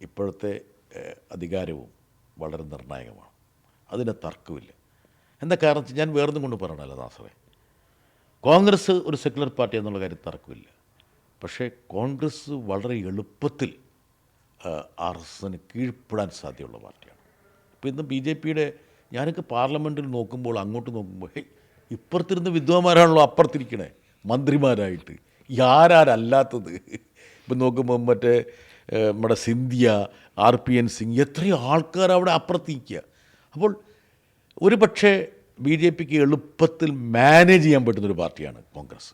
ഇപ്പോഴത്തെ അധികാരവും വളരെ നിർണായകമാണ്. അതിന് തർക്കമില്ല. എന്താ കാരണം ഞാൻ വേറൊന്നും കൊണ്ട് പറയണല്ലോ ദാസറേ കോൺഗ്രസ് ഒരു സെക്യുലർ പാർട്ടി എന്നുള്ള കാര്യം തർക്കമില്ല. പക്ഷേ കോൺഗ്രസ് വളരെ എളുപ്പത്തിൽ ആർ എസ് എസിന് കീഴ്പ്പെടാൻ സാധ്യതയുള്ള പാർട്ടിയാണ്. ഇപ്പോൾ ഇന്ന് ബി ജെ പിയുടെ ഞാനൊക്കെ പാർലമെന്റിൽ നോക്കുമ്പോൾ അങ്ങോട്ട് നോക്കുമ്പോൾ ഇപ്പുറത്തിരുന്ന് വിദ്വാന്മാരാണല്ലോ അപ്പുറത്തിരിക്കണേ മന്ത്രിമാരായിട്ട്. ഈ ആരാരല്ലാത്തത് ഇപ്പം നോക്കുമ്പോൾ മറ്റേ നമ്മുടെ Scindia R P N Singh എത്രയോ ആൾക്കാർ അവിടെ അപ്പുറത്തിരിക്കുക. അപ്പോൾ ഒരു പക്ഷേ ബി ജെ പിക്ക് എളുപ്പത്തിൽ മാനേജ് ചെയ്യാൻ പറ്റുന്നൊരു പാർട്ടിയാണ് കോൺഗ്രസ്.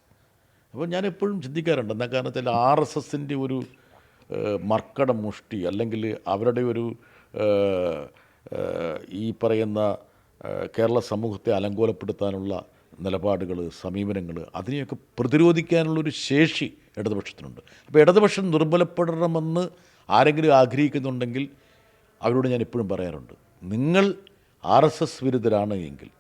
അപ്പോൾ ഞാൻ എപ്പോഴും ചിന്തിക്കാറുണ്ട് എന്താ കാരണം വെച്ചാൽ ആർ എസ് എസിന്റെ ഒരു മർക്കട മുഷ്ടി അല്ലെങ്കിൽ അവരുടെ ഒരു ഈ പറയുന്ന കേരള സമൂഹത്തെ അലങ്കോലപ്പെടുത്താനുള്ള നിലപാടുകൾ സമീപനങ്ങൾ അതിനെയൊക്കെ പ്രതിരോധിക്കാനുള്ളൊരു ശേഷി ഇടതുപക്ഷത്തിനുണ്ട്. അപ്പോൾ ഇടതുപക്ഷം ദുർബലപ്പെടണമെന്ന് ആരെങ്കിലും ആഗ്രഹിക്കുന്നുണ്ടെങ്കിൽ അവരോട് ഞാൻ എപ്പോഴും പറയാറുണ്ട് നിങ്ങൾ ആർ എസ് എസ് വിരുദ്ധരാണ് എങ്കിൽ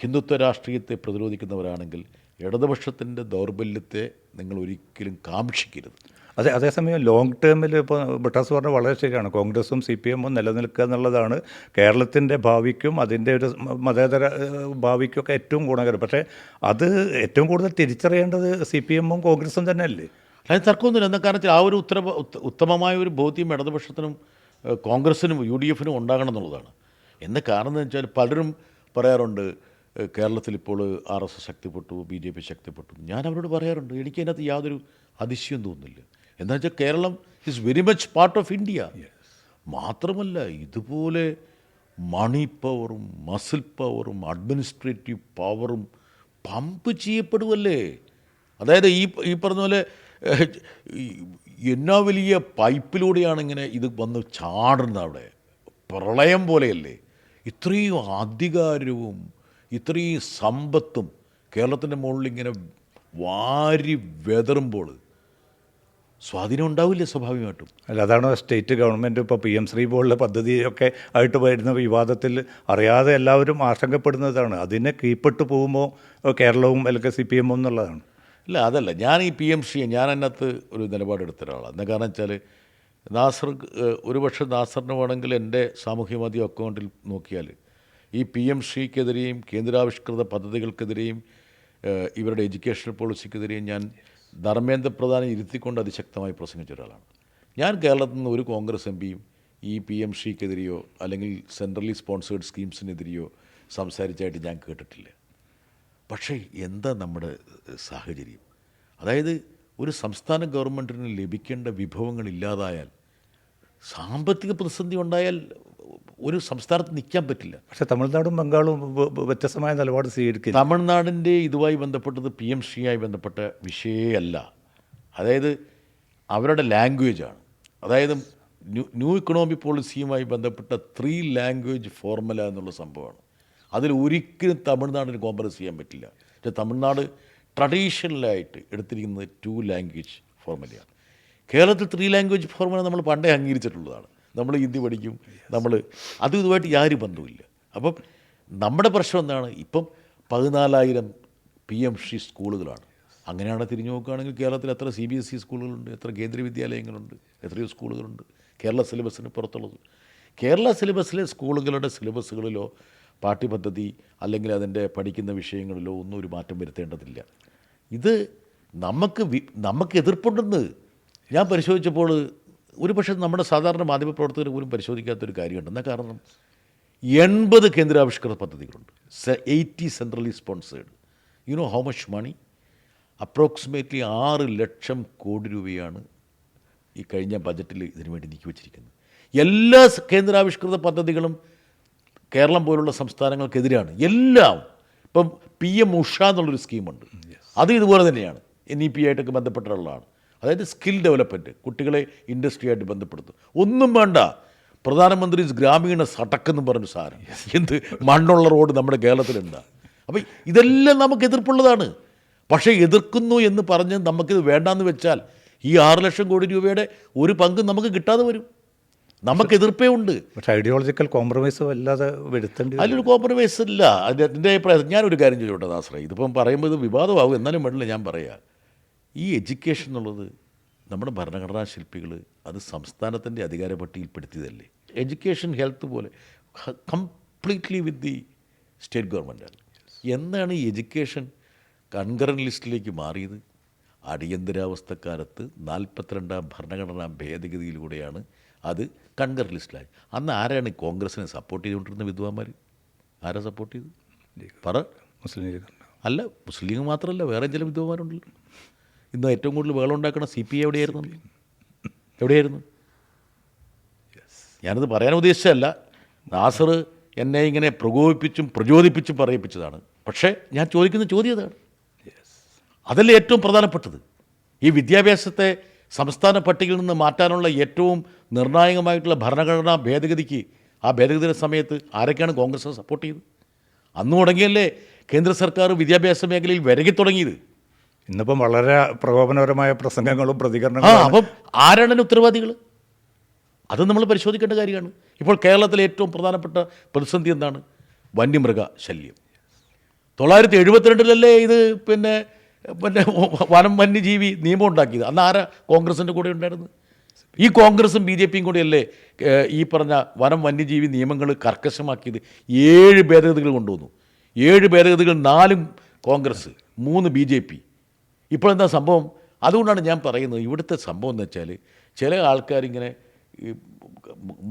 ഹിന്ദുത്വ രാഷ്ട്രീയത്തെ പ്രതിരോധിക്കുന്നവരാണെങ്കിൽ ഇടതുപക്ഷത്തിന്റെ ദൗർബല്യത്തെ നിങ്ങൾ ഒരിക്കലും കാക്ഷിക്കരുത്. അതെ അതേസമയം ലോങ് ടേമിൽ ഇപ്പോൾ ബ്രിട്ടാസ് പറഞ്ഞ വളരെ ശരിയാണ്. കോൺഗ്രസും സി പി എമ്മും നിലനിൽക്കുക എന്നുള്ളതാണ് കേരളത്തിന്റെ ഭാവിക്കും അതിന്റെ ഒരു മതേതര ഭാവിക്കും ഭാവിക്കൊക്കെ ഏറ്റവും ഗുണകരം. പക്ഷേ അത് ഏറ്റവും കൂടുതൽ തിരിച്ചറിയേണ്ടത് സി പി എമ്മും കോൺഗ്രസും തന്നെയല്ലേ? അതിന് തർക്കമൊന്നുമില്ല. എന്ന കാരണം വെച്ചാൽ ആ ഒരു ഉത്തര ഉത്തമമായ ഒരു ബോധ്യം ഇടതുപക്ഷത്തിനും കോൺഗ്രസിനും യു ഡി എഫിനും ഉണ്ടാകണം എന്നുള്ളതാണ്. എന്ന് കാരണം എന്ന് വെച്ചാൽ പലരും പറയാറുണ്ട് കേരളത്തിൽ ഇപ്പോൾ ആർ എസ് എസ് ശക്തിപ്പെട്ടു ബി ജെ പി ശക്തിപ്പെട്ടു. ഞാൻ അവരോട് പറയാറുണ്ട് എനിക്ക് അതിനകത്ത് യാതൊരു അതിശയം തോന്നുന്നില്ല. എന്താ വെച്ചാൽ Keralam is very much part of India മാത്രമല്ല ഇതുപോലെ മണി പവറും മസിൽ പവറും അഡ്മിനിസ്ട്രേറ്റീവ് പവറും പമ്പ് ചെയ്യപ്പെടുമല്ലേ അതായത് ഈ ഈ പറഞ്ഞ പോലെ എന്നാ വലിയ പൈപ്പിലൂടെയാണ് ഇങ്ങനെ ഇത് വന്ന് ചാടുന്നത് അവിടെ. പ്രളയം പോലെയല്ലേ. ഇത്രയും അധികാരവും ഇത്രയും സമ്പത്തും കേരളത്തിന്റെ മുകളിൽ ഇങ്ങനെ വാരി വെതറുമ്പോൾ സ്വാധീനം ഉണ്ടാവില്ല സ്വാഭാവികമായിട്ടും. അല്ല അതാണ് സ്റ്റേറ്റ് ഗവൺമെന്റ് ഇപ്പോൾ പി എം ശ്രീ പോലുള്ള പദ്ധതിയൊക്കെ ആയിട്ട് വരുന്ന വിവാദത്തിൽ അറിയാതെ എല്ലാവരും ആശങ്കപ്പെടുന്നതാണ്. അതിനെ കീഴ്പ്പെട്ട് പോകുമ്പോൾ കേരളവും അല്ലെങ്കിൽ സി പി എമ്മും എന്നുള്ളതാണ്. അല്ല അതല്ല. ഞാൻ ഈ പി എം സി ഞാൻ അതിനകത്ത് ഒരു നിലപാടെടുത്ത ഒരാളാണ് എന്താ കാരണം വെച്ചാൽ നാസർ ഒരുപക്ഷെ നാസറിന് വേണമെങ്കിൽ എന്റെ സാമൂഹ്യ മാധ്യമ അക്കൗണ്ടിൽ നോക്കിയാൽ ഈ പി എം സിക്കെതിരെയും കേന്ദ്രാവിഷ്കൃത പദ്ധതികൾക്കെതിരെയും ഇവരുടെ എഡ്യൂക്കേഷണൽ പോളിസിക്കെതിരെയും ഞാൻ ധർമ്മേന്ദ്ര പ്രധാനം ഇരുത്തിക്കൊണ്ട് അതിശക്തമായി പ്രസംഗിച്ച ഒരാളാണ്. ഞാൻ കേരളത്തിൽ നിന്ന് ഒരു കോൺഗ്രസ് എം പിയും ഈ പി എം സിക്കെതിരെയോ അല്ലെങ്കിൽ സെൻട്രലി സ്പോൺസേഡ് സ്കീംസിനെതിരെയോ സംസാരിച്ചായിട്ട് ഞാൻ കേട്ടിട്ടില്ല. പക്ഷേ എന്താ നമ്മുടെ സാഹചര്യം? അതായത് ഒരു സംസ്ഥാന ഗവൺമെന്റിന് ലഭിക്കേണ്ട വിഭവങ്ങൾ ഇല്ലാതായാൽ സാമ്പത്തിക പ്രതിസന്ധി ഉണ്ടായാൽ ഒരു സംസ്ഥാനത്ത് നിൽക്കാൻ പറ്റില്ല. പക്ഷേ തമിഴ്നാടും ബംഗാളും വ്യത്യസ്തമായ നിലപാട് സ്വീകരിക്കും. തമിഴ്നാടിന്റെ ഇതുമായി ബന്ധപ്പെട്ടത് പി എം സിയുമായി ബന്ധപ്പെട്ട വിഷയമല്ല അതായത് അവരുടെ ലാംഗ്വേജാണ് അതായത് ന്യൂ ന്യൂ ഇക്കണോമിക് പോളിസിയുമായി ബന്ധപ്പെട്ട ത്രീ ലാംഗ്വേജ് ഫോർമുല എന്നുള്ള സംഭവമാണ്. അതിൽ ഒരിക്കലും തമിഴ്നാടിന് കോംപ്രമൈസ് ചെയ്യാൻ പറ്റില്ല. പക്ഷേ തമിഴ്നാട് ട്രഡീഷണലായിട്ട് എടുത്തിരിക്കുന്നത് ടു ലാംഗ്വേജ് ഫോർമുലയാണ് കേരളത്തിൽ ത്രീ ലാംഗ്വേജ് ഫോർമുല നമ്മൾ പണ്ടേ അംഗീകരിച്ചിട്ടുള്ളതാണ്. നമ്മൾ ഹിന്ദി പഠിക്കും നമ്മൾ അതും ഇതുമായിട്ട് യാതൊരു ബന്ധവുമില്ല. അപ്പം നമ്മുടെ പ്രശ്നം എന്താണ്? ഇപ്പം പതിനാലായിരം പി എം സി സ്കൂളുകളാണ്. അങ്ങനെയാണ് തിരിഞ്ഞു നോക്കുകയാണെങ്കിൽ കേരളത്തിൽ എത്ര സി ബി എസ് ഇ സ്കൂളുകളുണ്ട് എത്ര കേന്ദ്ര വിദ്യാലയങ്ങളുണ്ട് എത്രയോ സ്കൂളുകളുണ്ട്. കേരള സിലബസിന് പുറത്തുള്ളത്. കേരള സിലബസിലെ സ്കൂളുകളുടെ സിലബസുകളിലോ പാഠ്യപദ്ധതി അല്ലെങ്കിൽ അതിന്റെ പഠിക്കുന്ന വിഷയങ്ങളിലോ ഒന്നും ഒരു മാറ്റം വരുത്തേണ്ടതില്ല. ഇത് നമുക്ക് നമുക്ക് എതിർപ്പുണ്ടെന്ന് ഞാൻ പരിശോധിച്ചപ്പോൾ ഒരു പക്ഷേ നമ്മുടെ സാധാരണ മാധ്യമപ്രവർത്തകർ പോലും പരിശോധിക്കാത്തൊരു കാര്യമുണ്ട്. എന്നാൽ കാരണം? എൺപത് കേന്ദ്രാവിഷ്കൃത പദ്ധതികളുണ്ട്. Eighty centrally sponsored you know how much money approximately ആറ് ലക്ഷം കോടി രൂപയാണ് ഈ കഴിഞ്ഞ ബജറ്റിൽ ഇതിനു വേണ്ടി നീക്കി വച്ചിരിക്കുന്നത്. എല്ലാ കേന്ദ്രാവിഷ്കൃത പദ്ധതികളും കേരളം പോലുള്ള സംസ്ഥാനങ്ങൾക്കെതിരാണ്. എല്ലാം. ഇപ്പം പി എം ഉഷ എന്നുള്ളൊരു സ്കീമുണ്ട്. അത് ഇതുപോലെ തന്നെയാണ്. എൻ ഇ പി ആയിട്ടൊക്കെ ബന്ധപ്പെട്ടിട്ടുള്ളതാണ്. അതായത് സ്കിൽ ഡെവലപ്മെന്റ് കുട്ടികളെ ഇൻഡസ്ട്രിയായിട്ട് ബന്ധപ്പെടുത്തും ഒന്നും വേണ്ട. പ്രധാനമന്ത്രി ഗ്രാമീണ സടക്ക് എന്ന് പറഞ്ഞ സാധനം. എന്ത് മണ്ണുള്ള റോഡ് നമ്മുടെ കേരളത്തിലുണ്ട്. അപ്പം ഇതെല്ലാം നമുക്ക് എതിർപ്പുള്ളതാണ്. പക്ഷേ എതിർക്കുന്നു എന്ന് പറഞ്ഞ് നമുക്കിത് വേണ്ടാന്ന് വെച്ചാൽ ഈ ആറ് ലക്ഷം കോടി രൂപയുടെ ഒരു പങ്ക് നമുക്ക് കിട്ടാതെ വരും. നമുക്ക് എതിർപ്പേ ഉണ്ട്. പക്ഷേ ഐഡിയോളജിക്കൽ കോംപ്രമൈസ് വല്ലാതെ വരുത്തേണ്ടി വരും. അതിലൊരു കോംപ്രമൈസ് ഇല്ല അതിന്റെ അഭിപ്രായം ഞാനൊരു കാര്യം ചോദിച്ചോട്ടെ ദാശ്രയ ഇതിപ്പം പറയുമ്പോൾ ഇത് വിവാദമാകും. എന്നാലും വേണ്ടില്ല ഞാൻ പറയാം. ഈ എഡ്യൂക്കേഷൻ എന്നുള്ളത് നമ്മുടെ ഭരണഘടനാ ശില്പികൾ അത് സംസ്ഥാനത്തിന്റെ അധികാര പട്ടികയിൽപ്പെടുത്തിയതല്ലേ എഡ്യൂക്കേഷൻ ഹെൽത്ത് പോലെ കംപ്ലീറ്റ്ലി വിത്ത് ദി സ്റ്റേറ്റ് ഗവൺമെന്റാണ്. എന്നാണ് ഈ എഡ്യൂക്കേഷൻ കൺകറൻ ലിസ്റ്റിലേക്ക് മാറിയത്? അടിയന്തരാവസ്ഥക്കാലത്ത് നാൽപ്പത്തിരണ്ടാം ഭരണഘടനാ ഭേദഗതിയിലൂടെയാണ് അത് കൺകർ ലിസ്റ്റിലായി അന്ന് ആരാണ് കോൺഗ്രസ്സിനെ കോൺഗ്രസിനെ സപ്പോർട്ട് ചെയ്തുകൊണ്ടിരുന്ന വിദ്വാന്മാർ ആരാ സപ്പോർട്ട് ചെയ്തു പറ. മുസ്ലിം ലീഗ്. അല്ല മുസ്ലിം ലീഗ് മാത്രമല്ല വേറെ ചില വിദ്വാന്മാരുണ്ടല്ലോ. ഇന്ന് ഏറ്റവും കൂടുതൽ വേളം ഉണ്ടാക്കുന്ന സി പി എവിടെയായിരുന്നു? എവിടെയായിരുന്നു? ഞാനത് പറയാൻ ഉദ്ദേശിച്ചതല്ല. നാസർ എന്നെ ഇങ്ങനെ പ്രകോപിപ്പിച്ചും പ്രചോദിപ്പിച്ചും പറയിപ്പിച്ചതാണ്. പക്ഷേ ഞാൻ ചോദിക്കുന്ന ചോദ്യം അതാണ്. അതല്ലേ ഏറ്റവും പ്രധാനപ്പെട്ടത്? ഈ വിദ്യാഭ്യാസത്തെ സംസ്ഥാന പട്ടികയിൽ നിന്ന് മാറ്റാനുള്ള ഏറ്റവും നിർണായകമായിട്ടുള്ള ഭരണഘടനാ ഭേദഗതിക്ക് ആ ഭേദഗതിയുടെ സമയത്ത് ആരൊക്കെയാണ് കോൺഗ്രസ് സപ്പോർട്ട് ചെയ്തത്? അന്ന് തുടങ്ങിയല്ലേ കേന്ദ്ര സർക്കാർ വിദ്യാഭ്യാസ മേഖലയിൽ വിരകി തുടങ്ങിയത്? ഇന്നിപ്പം വളരെ പ്രകോപനപരമായ പ്രസംഗങ്ങളും പ്രതികരണങ്ങളും അപ്പം ആരാണ് ഉത്തരവാദികൾ അത് നമ്മൾ പരിശോധിക്കേണ്ട കാര്യമാണ്. ഇപ്പോൾ കേരളത്തിലെ ഏറ്റവും പ്രധാനപ്പെട്ട പ്രതിസന്ധി എന്താണ്? വന്യമൃഗ ശല്യം. തൊള്ളായിരത്തി എഴുപത്തിരണ്ടിലല്ലേ ഇത് പിന്നെ പിന്നെ വനം വന്യജീവി നിയമം ഉണ്ടാക്കിയത്? അന്ന് ആരാ കോൺഗ്രസിന്റെ കൂടെ ഉണ്ടായിരുന്നു ഈ കോൺഗ്രസും ബി ജെ പിയും കൂടിയല്ലേ ഈ പറഞ്ഞ വനം വന്യജീവി നിയമങ്ങൾ കർക്കശമാക്കിയത്? ഏഴ് ഭേദഗതികൾ കൊണ്ടുവന്നു. ഏഴ് ഭേദഗതികൾ നാലും കോൺഗ്രസ് മൂന്ന് ബി ജെ പി. ഇപ്പോഴെന്താ സംഭവം? അതുകൊണ്ടാണ് ഞാൻ പറയുന്നത് ഇവിടുത്തെ സംഭവം എന്ന് വെച്ചാൽ ചില ആൾക്കാരിങ്ങനെ ഈ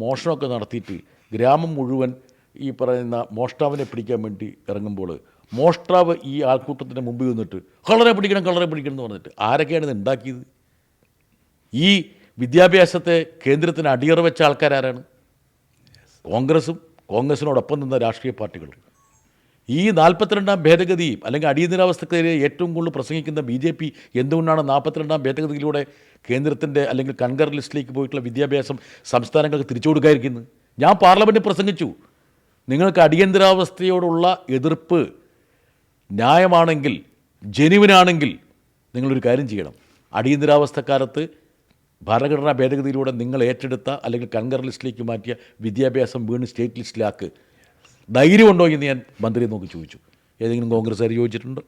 മോഷണമൊക്കെ നടത്തിയിട്ട് ഗ്രാമം മുഴുവൻ ഈ പറയുന്ന മോഷ്ടാവിനെ പിടിക്കാൻ വേണ്ടി ഇറങ്ങുമ്പോൾ മോഷ്ടാവ് ഈ ആൾക്കൂട്ടത്തിന്റെ മുമ്പിൽ നിന്നിട്ട് കളറെ പിടിക്കണം കളറെ പിടിക്കണം എന്ന് പറഞ്ഞിട്ട് ആരൊക്കെയാണ് ഇത് ഉണ്ടാക്കിയത്? ഈ വിദ്യാഭ്യാസത്തെ കേന്ദ്രത്തിന് അടിയറ വെച്ച ആൾക്കാരാരാണ്? കോൺഗ്രസും കോൺഗ്രസിനോടൊപ്പം നിന്ന രാഷ്ട്രീയ പാർട്ടികളും ഈ നാൽപ്പത്തിരണ്ടാം ഭേദഗതി അല്ലെങ്കിൽ അടിയന്തരാവസ്ഥക്കെതിരെ ഏറ്റവും കൂടുതൽ പ്രസംഗിക്കുന്ന ബി ജെ പി എന്തുകൊണ്ടാണ് നാൽപ്പത്തിരണ്ടാം ഭേദഗതിയിലൂടെ കേന്ദ്രത്തിന്റെ അല്ലെങ്കിൽ കൺകർ ലിസ്റ്റിലേക്ക് പോയിട്ടുള്ള വിദ്യാഭ്യാസം സംസ്ഥാനങ്ങൾക്ക് തിരിച്ചു കൊടുക്കാതിരിക്കുന്നത് ഞാൻ പാർലമെന്റിൽ പ്രസംഗിച്ചു. നിങ്ങൾക്ക് അടിയന്തരാവസ്ഥയോടുള്ള എതിർപ്പ് ന്യായമാണെങ്കിൽ ജനുവിനാണെങ്കിൽ നിങ്ങളൊരു കാര്യം ചെയ്യണം. അടിയന്തരാവസ്ഥക്കാലത്ത് ഭരണഘടനാ ഭേദഗതിയിലൂടെ നിങ്ങൾ ഏറ്റെടുത്ത അല്ലെങ്കിൽ കൺകർ ലിസ്റ്റിലേക്ക് മാറ്റിയ വിദ്യാഭ്യാസം വീണ്ടും സ്റ്റേറ്റ് ലിസ്റ്റിലാക്ക്. ധൈര്യമുണ്ടോ എന്ന് ഞാൻ മന്ത്രിയെ നോക്കി ചോദിച്ചു. ഏതെങ്കിലും കോൺഗ്രസ്സുകാർ ചോദിച്ചിട്ടുണ്ടോ?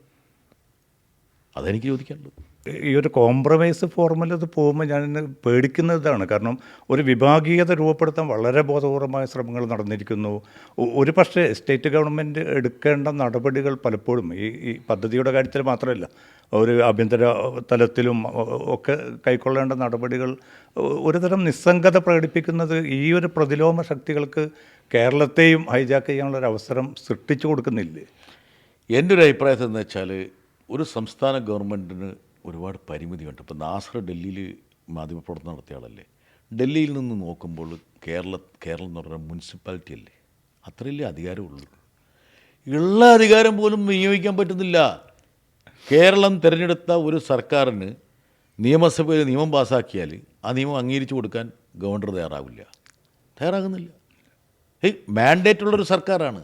അതെനിക്ക് ചോദിക്കാനുള്ളത് ഈ ഒരു കോംപ്രമൈസ് ഫോർമുല ഇത് പോകുമ്പോൾ ഞാൻ പേടിക്കുന്നതാണ്. പേടിക്കുന്നത് കാരണം ഒരു വിഭാഗീയത രൂപപ്പെടുത്താൻ വളരെ ബോധപൂർവമായ ശ്രമങ്ങൾ നടന്നിരിക്കുന്നു. ഒരു പക്ഷേ സ്റ്റേറ്റ് ഗവൺമെന്റ് എടുക്കേണ്ട നടപടികൾ പലപ്പോഴും ഈ ഈ പദ്ധതിയുടെ കാര്യത്തിൽ മാത്രമല്ല ഒരു ആഭ്യന്തര തലത്തിലും ഒക്കെ കൈക്കൊള്ളേണ്ട നടപടികൾ ഒരുതരം നിസ്സംഗത പ്രകടിപ്പിക്കുന്നത് ഈ ഒരു പ്രതിലോമ ശക്തികൾക്ക് കേരളത്തെയും ഹൈജാക്ക് ചെയ്യാനുള്ള അവസരം സൃഷ്ടിച്ചു കൊടുക്കുന്നില്ലേ? എന്റെ ഒരു അഭിപ്രായത്തിൽ എന്ന് വെച്ചാൽ ഒരു സംസ്ഥാന ഗവൺമെന്റിന് ഒരുപാട് പരിമിതിയുണ്ട്. ഇപ്പോൾ നാസർ ഡൽഹിയിൽ മാധ്യമപ്രവർത്തനം നടത്തിയ ആളല്ലേ? ഡൽഹിയിൽ നിന്ന് നോക്കുമ്പോൾ കേരള കേരളം എന്ന് പറഞ്ഞ മുനിസിപ്പാലിറ്റി അല്ലേ? അത്രയല്ലേ അധികാരമുള്ളൂ. ഉള്ള അധികാരം പോലും വിനിയോഗിക്കാൻ പറ്റുന്നില്ല. കേരളം തിരഞ്ഞെടുത്ത ഒരു സർക്കാരിന് നിയമസഭയിൽ നിയമം പാസ്സാക്കിയാൽ ആ നിയമം അംഗീകരിച്ചു കൊടുക്കാൻ ഗവർണർ തയ്യാറാവില്ല. തയ്യാറാകുന്നില്ല. ഏയ് മാൻഡേറ്റ് ഉള്ളൊരു സർക്കാരാണ്.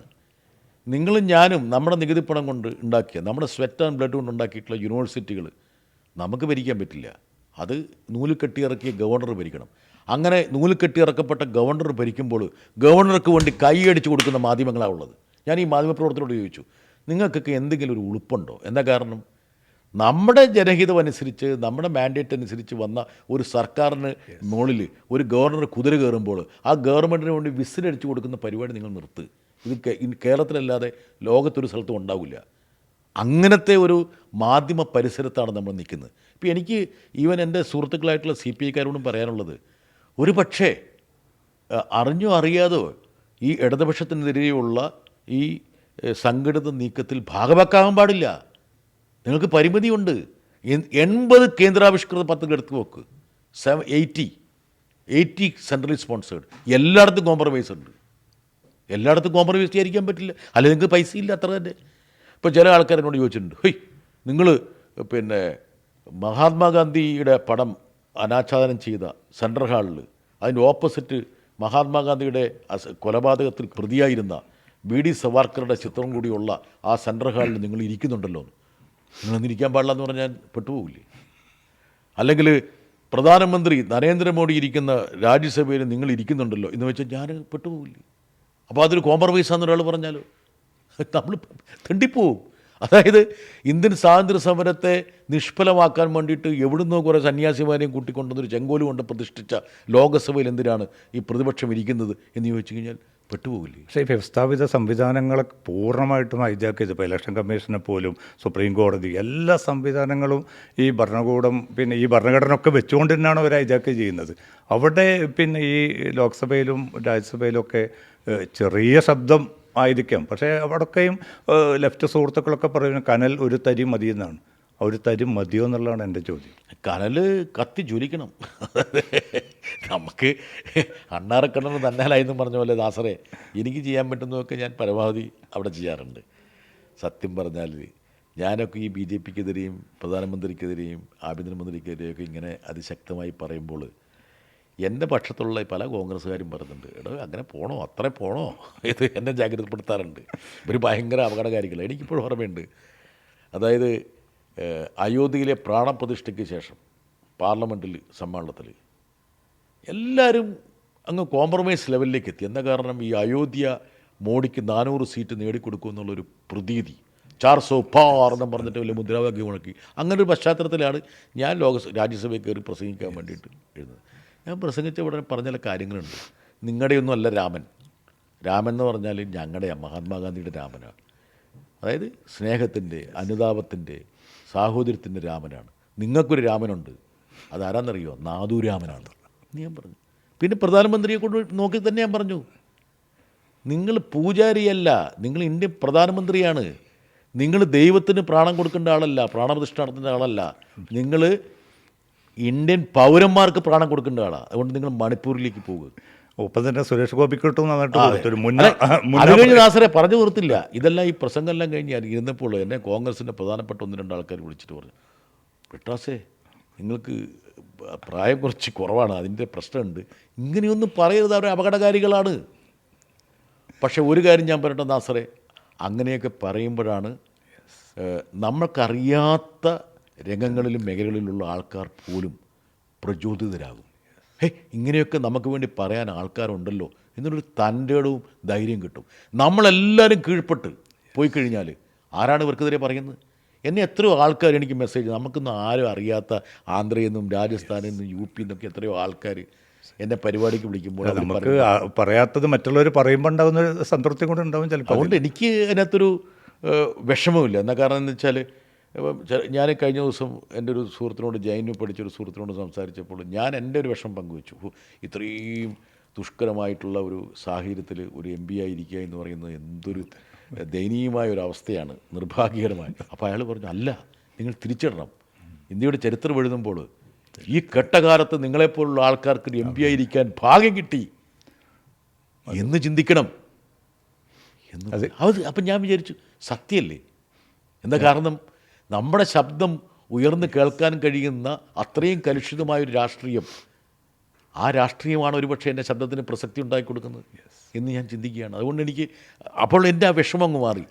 നിങ്ങളും ഞാനും നമ്മുടെ നികുതി പണം കൊണ്ട് ഉണ്ടാക്കിയ നമ്മുടെ സ്വെറ്റ് ആൻഡ് ബ്ലഡ് കൊണ്ട് ഉണ്ടാക്കിയിട്ടുള്ള യൂണിവേഴ്സിറ്റികൾ നമുക്ക് ഭരിക്കാൻ പറ്റില്ല. അത് നൂൽ കെട്ടിയിറക്കിയ ഗവർണർ ഭരിക്കണം. അങ്ങനെ നൂൽ കെട്ടിയിറക്കപ്പെട്ട ഗവർണർ ഭരിക്കുമ്പോൾ ഗവർണർക്ക് വേണ്ടി കൈയടിച്ച് കൊടുക്കുന്ന മാധ്യമങ്ങളാണ് ഉള്ളത്. ഞാൻ ഈ മാധ്യമപ്രവർത്തനോട് ചോദിച്ചു നിങ്ങൾക്കൊക്കെ എന്തെങ്കിലും ഒരു ഉളുപ്പുണ്ടോ? എന്താ കാരണം? നമ്മുടെ ജനഹിതം അനുസരിച്ച് നമ്മുടെ മാൻഡേറ്റ് അനുസരിച്ച് വന്ന ഒരു സർക്കാരിന് മുകളിൽ ഒരു ഗവർണർ കുതിര കയറുമ്പോൾ ആ ഗവൺമെന്റിന് വേണ്ടി വിസിലടിച്ച് കൊടുക്കുന്ന പരിപാടി നിങ്ങൾ നിർത്ത്. ഇത് കേരളത്തിലല്ലാതെ ലോകത്തൊരു സ്ഥലത്തും ഉണ്ടാവില്ല. അങ്ങനത്തെ ഒരു മാധ്യമ പരിസരത്താണ് നമ്മൾ നിൽക്കുന്നത്. ഇപ്പോൾ എനിക്ക് ഈവൻ എന്റെ സുഹൃത്തുക്കളായിട്ടുള്ള സി പി ഐക്കാരോടും പറയാനുള്ളത് ഒരു പക്ഷേ അറിഞ്ഞോ അറിയാതോ ഈ ഇടതുപക്ഷത്തിനെതിരെയുള്ള ഈ സംഘടിത നീക്കത്തിൽ ഭാഗവാക്കാകാൻ പാടില്ല. നിങ്ങൾക്ക് പരിമിതിയുണ്ട്. എൺപത് കേന്ദ്രാവിഷ്കൃത പദ്ധതികൾ എടുത്തു നോക്ക്. Seven eighty. Eighty centrally sponsored എല്ലായിടത്തും കോംപ്രമൈസ് ഉണ്ട്. എല്ലായിടത്തും കോംപ്രമൈസ് ചെയ്യാതിരിക്കാൻ പറ്റില്ല. അല്ലെങ്കിൽ നിങ്ങൾക്ക് പൈസ ഇല്ല അത്ര തന്നെ. ഇപ്പോൾ ചില ആൾക്കാർ എന്നോട് ചോദിച്ചിട്ടുണ്ട് ഹൊയ് നിങ്ങൾ പിന്നെ മഹാത്മാഗാന്ധിയുടെ പടം അനാച്ഛാദനം ചെയ്ത സെൻട്രൽ ഹാളിൽ അതിന്റെ ഓപ്പോസിറ്റ് മഹാത്മാഗാന്ധിയുടെ കൊലപാതകത്തിൽ പ്രതിയായിരുന്ന ബി ഡി സവാർക്കറുടെ ചിത്രം കൂടിയുള്ള ആ സെൻട്രൽ ഹാളിൽ നിങ്ങൾ ഇരിക്കുന്നുണ്ടല്ലോ നിങ്ങളൊന്നും ഇരിക്കാൻ പാടില്ല എന്ന് പറഞ്ഞാൽ പെട്ടുപോകില്ലേ അല്ലെങ്കിൽ പ്രധാനമന്ത്രി നരേന്ദ്രമോദി ഇരിക്കുന്ന രാജ്യസഭയിൽ നിങ്ങൾ ഇരിക്കുന്നുണ്ടല്ലോ എന്ന് വെച്ചാൽ ഞാൻ പെട്ടുപോകില്ലേ അപ്പോൾ അതൊരു കോംപ്രമൈസ് ആണെന്ന് ഒരാൾ പറഞ്ഞാലോ? നമ്മൾ തെണ്ടിപ്പോവും. അതായത് ഇന്ത്യൻ സ്വാതന്ത്ര്യ സമരത്തെ നിഷ്ഫലമാക്കാൻ വേണ്ടിയിട്ട് എവിടുന്നോ കുറേ സന്യാസിമാരെയും കൂട്ടിക്കൊണ്ടുവന്നൊരു ചെങ്കോലുകൊണ്ട് പ്രതിഷ്ഠിച്ച ലോകസഭയിൽ എന്തിനാണ് ഈ പ്രതിപക്ഷം ഇരിക്കുന്നത് എന്ന് ചോദിച്ചു കഴിഞ്ഞാൽ പെട്ടുപോകില്ലേ? പക്ഷേ ഈ വ്യവസ്ഥാപിത സംവിധാനങ്ങളെ പൂർണമായിട്ടും ഹൈജാക്ക് ചെയ്തപ്പോൾ ഇലക്ഷൻ കമ്മീഷനെ പോലും സുപ്രീം കോടതി എല്ലാ സംവിധാനങ്ങളും ഈ ഭരണകൂടം പിന്നെ ഈ ഭരണഘടന ഒക്കെ വെച്ചുകൊണ്ട് തന്നെയാണ് അവർ ഹൈജാക്ക് ചെയ്യുന്നത്. അവിടെ പിന്നെ ഈ ലോക്സഭയിലും രാജ്യസഭയിലും ഒക്കെ ചെറിയ ശബ്ദം ആയിരിക്കാം. പക്ഷേ അവിടെയൊക്കെയും ലെഫ്റ്റ് സുഹൃത്തുക്കളൊക്കെ പറയുന്ന കനൽ ഒരു തരി മതി എന്നാണ്. ആ ഒരു തരി മതിയോ എന്നുള്ളതാണ് എന്റെ ചോദ്യം. കനൽ കത്തി ജ്വലിക്കണം. നമുക്ക് അണ്ണാറക്കണ്ണന് തന്നാലായെന്നും പറഞ്ഞ പോലെ ദാസറെ എനിക്ക് ചെയ്യാൻ പറ്റുന്നതൊക്കെ ഞാൻ പരമാവധി അവിടെ ചെയ്യാറുണ്ട്. സത്യം പറഞ്ഞാൽ ഞാനൊക്കെ ഈ ബി ജെ പിക്കെതിരെയും പ്രധാനമന്ത്രിക്കെതിരെയും ആഭ്യന്തരമന്ത്രിക്കെതിരെയൊക്കെ ഇങ്ങനെ അതിശക്തമായി പറയുമ്പോൾ എന്റെ പക്ഷത്തുള്ള പല കോൺഗ്രസ്സുകാരും പറയുന്നുണ്ട് എടോ അങ്ങനെ പോണോ? അത്ര പോണോ? ഇത് എന്നെ ജാഗ്രതപ്പെടുത്താറുണ്ട്. ഇവർ ഭയങ്കര അപകടകാരികളാണ് എനിക്കിപ്പോഴും ഓർമ്മയുണ്ട്. അതായത് അയോധ്യയിലെ പ്രാണപ്രതിഷ്ഠയ്ക്ക് ശേഷം പാർലമെന്റിൽ സമ്മേളനത്തിൽ എല്ലാവരും അങ്ങ് കോംപ്രമൈസ് ലെവലിലേക്ക് എത്തി. എന്താ കാരണം? ഈ അയോധ്യ മോഡിക്ക് നാനൂറ് സീറ്റ് നേടിക്കൊടുക്കും എന്നുള്ളൊരു പ്രതീതി. ചാർ സോ പാർ പറഞ്ഞിട്ട് വലിയ മുദ്രാവാക്യം മുഴക്കി അങ്ങനെ ഒരു പശ്ചാത്തലത്തിലാണ് ഞാൻ ലോക രാജ്യസഭയിൽ കയറി പ്രസംഗിക്കാൻ വേണ്ടിയിട്ട് എഴുതുന്നത് ഞാൻ പ്രസംഗിച്ച ഉടനെ പറഞ്ഞ ചില കാര്യങ്ങളുണ്ട്. നിങ്ങളുടെയൊന്നും അല്ല രാമൻ. രാമൻ എന്ന് പറഞ്ഞാൽ ഞങ്ങളുടെ മഹാത്മാഗാന്ധിയുടെ രാമനാണ്. അതായത് സ്നേഹത്തിന്റെ അനുതാപത്തിന്റെ സാഹോദര്യത്തിന്റെ രാമനാണ്. നിങ്ങൾക്കൊരു രാമനുണ്ട്. അതാരാന്നറിയോ നാദൂരാമനാണ്. എന്ന് ഞാൻ പറഞ്ഞു. പിന്നെ പ്രധാനമന്ത്രിയെ കൊണ്ട് നോക്കി തന്നെ ഞാൻ പറഞ്ഞു. നിങ്ങൾ പൂജാരിയല്ല നിങ്ങൾ ഇന്ത്യൻ പ്രധാനമന്ത്രിയാണ്. നിങ്ങൾ ദൈവത്തിന് പ്രാണം കൊടുക്കേണ്ട ആളല്ല പ്രാണപ്രതിഷ്ഠ നടത്തേണ്ട ആളല്ല. നിങ്ങൾ ഇന്ത്യൻ പൗരന്മാർക്ക് പ്രാണം കൊടുക്കേണ്ട ആളാണ് അതുകൊണ്ട് നിങ്ങൾ മണിപ്പൂരിലേക്ക് പോകുക. ഒപ്പം തന്നെ സുരേഷ് ഗോപി കിട്ടും നന്നായിട്ട് അതെ. കഴിഞ്ഞ് ദാസരെ പറഞ്ഞു നിർത്തില്ല ഇതെല്ലാം ഈ പ്രസംഗമെല്ലാം കഴിഞ്ഞ് ഇരുന്നപ്പോൾ എന്നെ കോൺഗ്രസിന്റെ പ്രധാനപ്പെട്ട ഒന്ന് രണ്ട് ആൾക്കാർ വിളിച്ചിട്ട് പറഞ്ഞു വിട്ടാസേ നിങ്ങൾക്ക് പ്രായം കുറച്ച് കുറവാണ് അതിന്റെ പ്രശ്നമുണ്ട്. ഇങ്ങനെയൊന്നും പറയരുത് അവർ അപകടകാരികളാണ്. പക്ഷേ ഒരു കാര്യം ഞാൻ പറയട്ടെ നാസറെ? അങ്ങനെയൊക്കെ പറയുമ്പോഴാണ് നമ്മൾക്കറിയാത്ത രംഗങ്ങളിലും മേഖലകളിലുള്ള ആൾക്കാർ പോലും പ്രചോദിതരാകും. ഹേ ഇങ്ങനെയൊക്കെ നമുക്ക് വേണ്ടി പറയാൻ ആൾക്കാരുണ്ടല്ലോ എന്നുള്ളൊരു തന്റെ ഇടവും ധൈര്യം കിട്ടും. നമ്മളെല്ലാവരും കീഴ്പ്പെട്ട് പോയി കഴിഞ്ഞാൽ ആരാണ് ഇവർക്കെതിരെ പറയുന്നത്? എന്നെ എത്രയോ ആൾക്കാർ എനിക്ക് മെസ്സേജ് നമുക്കൊന്നും ആരും അറിയാത്ത ആന്ധ്രയിൽ നിന്നും രാജസ്ഥാനിൽ നിന്നും യു പിയിൽ നിന്നൊക്കെ എത്രയോ ആൾക്കാർ എന്നെ പരിപാടിക്ക് വിളിക്കുമ്പോൾ നമുക്ക് പറയാത്തത് മറ്റുള്ളവർ പറയുമ്പോൾ ഉണ്ടാകുന്ന ഒരു സംതൃപ്തി കൂടെ ഉണ്ടാവും ചിലപ്പോൾ അതുകൊണ്ട് എനിക്ക് അതിനകത്തൊരു വിഷമമില്ല എന്നാ കാരണം എന്ന് വെച്ചാൽ ഞാൻ കഴിഞ്ഞ ദിവസം എന്റെ ഒരു സുഹൃത്തിനോട് ജൈനു പഠിച്ചൊരു സുഹൃത്തിനോട് സംസാരിച്ചപ്പോൾ ഞാൻ എന്റെ ഒരു വിഷം പങ്കുവെച്ചു. ഇത്രയും ദുഷ്കരമായിട്ടുള്ള ഒരു സാഹചര്യത്തിൽ ഒരു എം പി ആയിരിക്കുക എന്ന് പറയുന്നത് എന്തൊരു ദയനീയമായ ഒരു അവസ്ഥയാണ് നിർഭാഗ്യകരമായ. അപ്പോൾ അയാൾ പറഞ്ഞു അല്ല നിങ്ങൾ തിരിച്ചിടണം. ഇന്ത്യയുടെ ചരിത്രം എഴുതുമ്പോൾ ഈ കെട്ടകാലത്ത് നിങ്ങളെപ്പോലുള്ള ആൾക്കാർക്ക് എം പി ആയിരിക്കാൻ ഭാഗ്യം കിട്ടി എന്ന് ചിന്തിക്കണം. എന്ന് അത്. അപ്പം ഞാൻ വിചാരിച്ചു സത്യമല്ലേ എന്താ കാരണം? നമ്മുടെ ശബ്ദം ഉയർന്നു കേൾക്കാൻ കഴിയുന്ന അത്രയും കലുഷിതമായൊരു രാഷ്ട്രീയം ആ രാഷ്ട്രീയമാണ് ഒരുപക്ഷെ എന്റെ ശബ്ദത്തിന് പ്രസക്തി ഉണ്ടാക്കി കൊടുക്കുന്നത് എന്ന് ഞാൻ ചിന്തിക്കുകയാണ്. അതുകൊണ്ട് എനിക്ക് അപ്പോൾ എന്റെ ആ വിഷമം അങ്ങ് മാറി.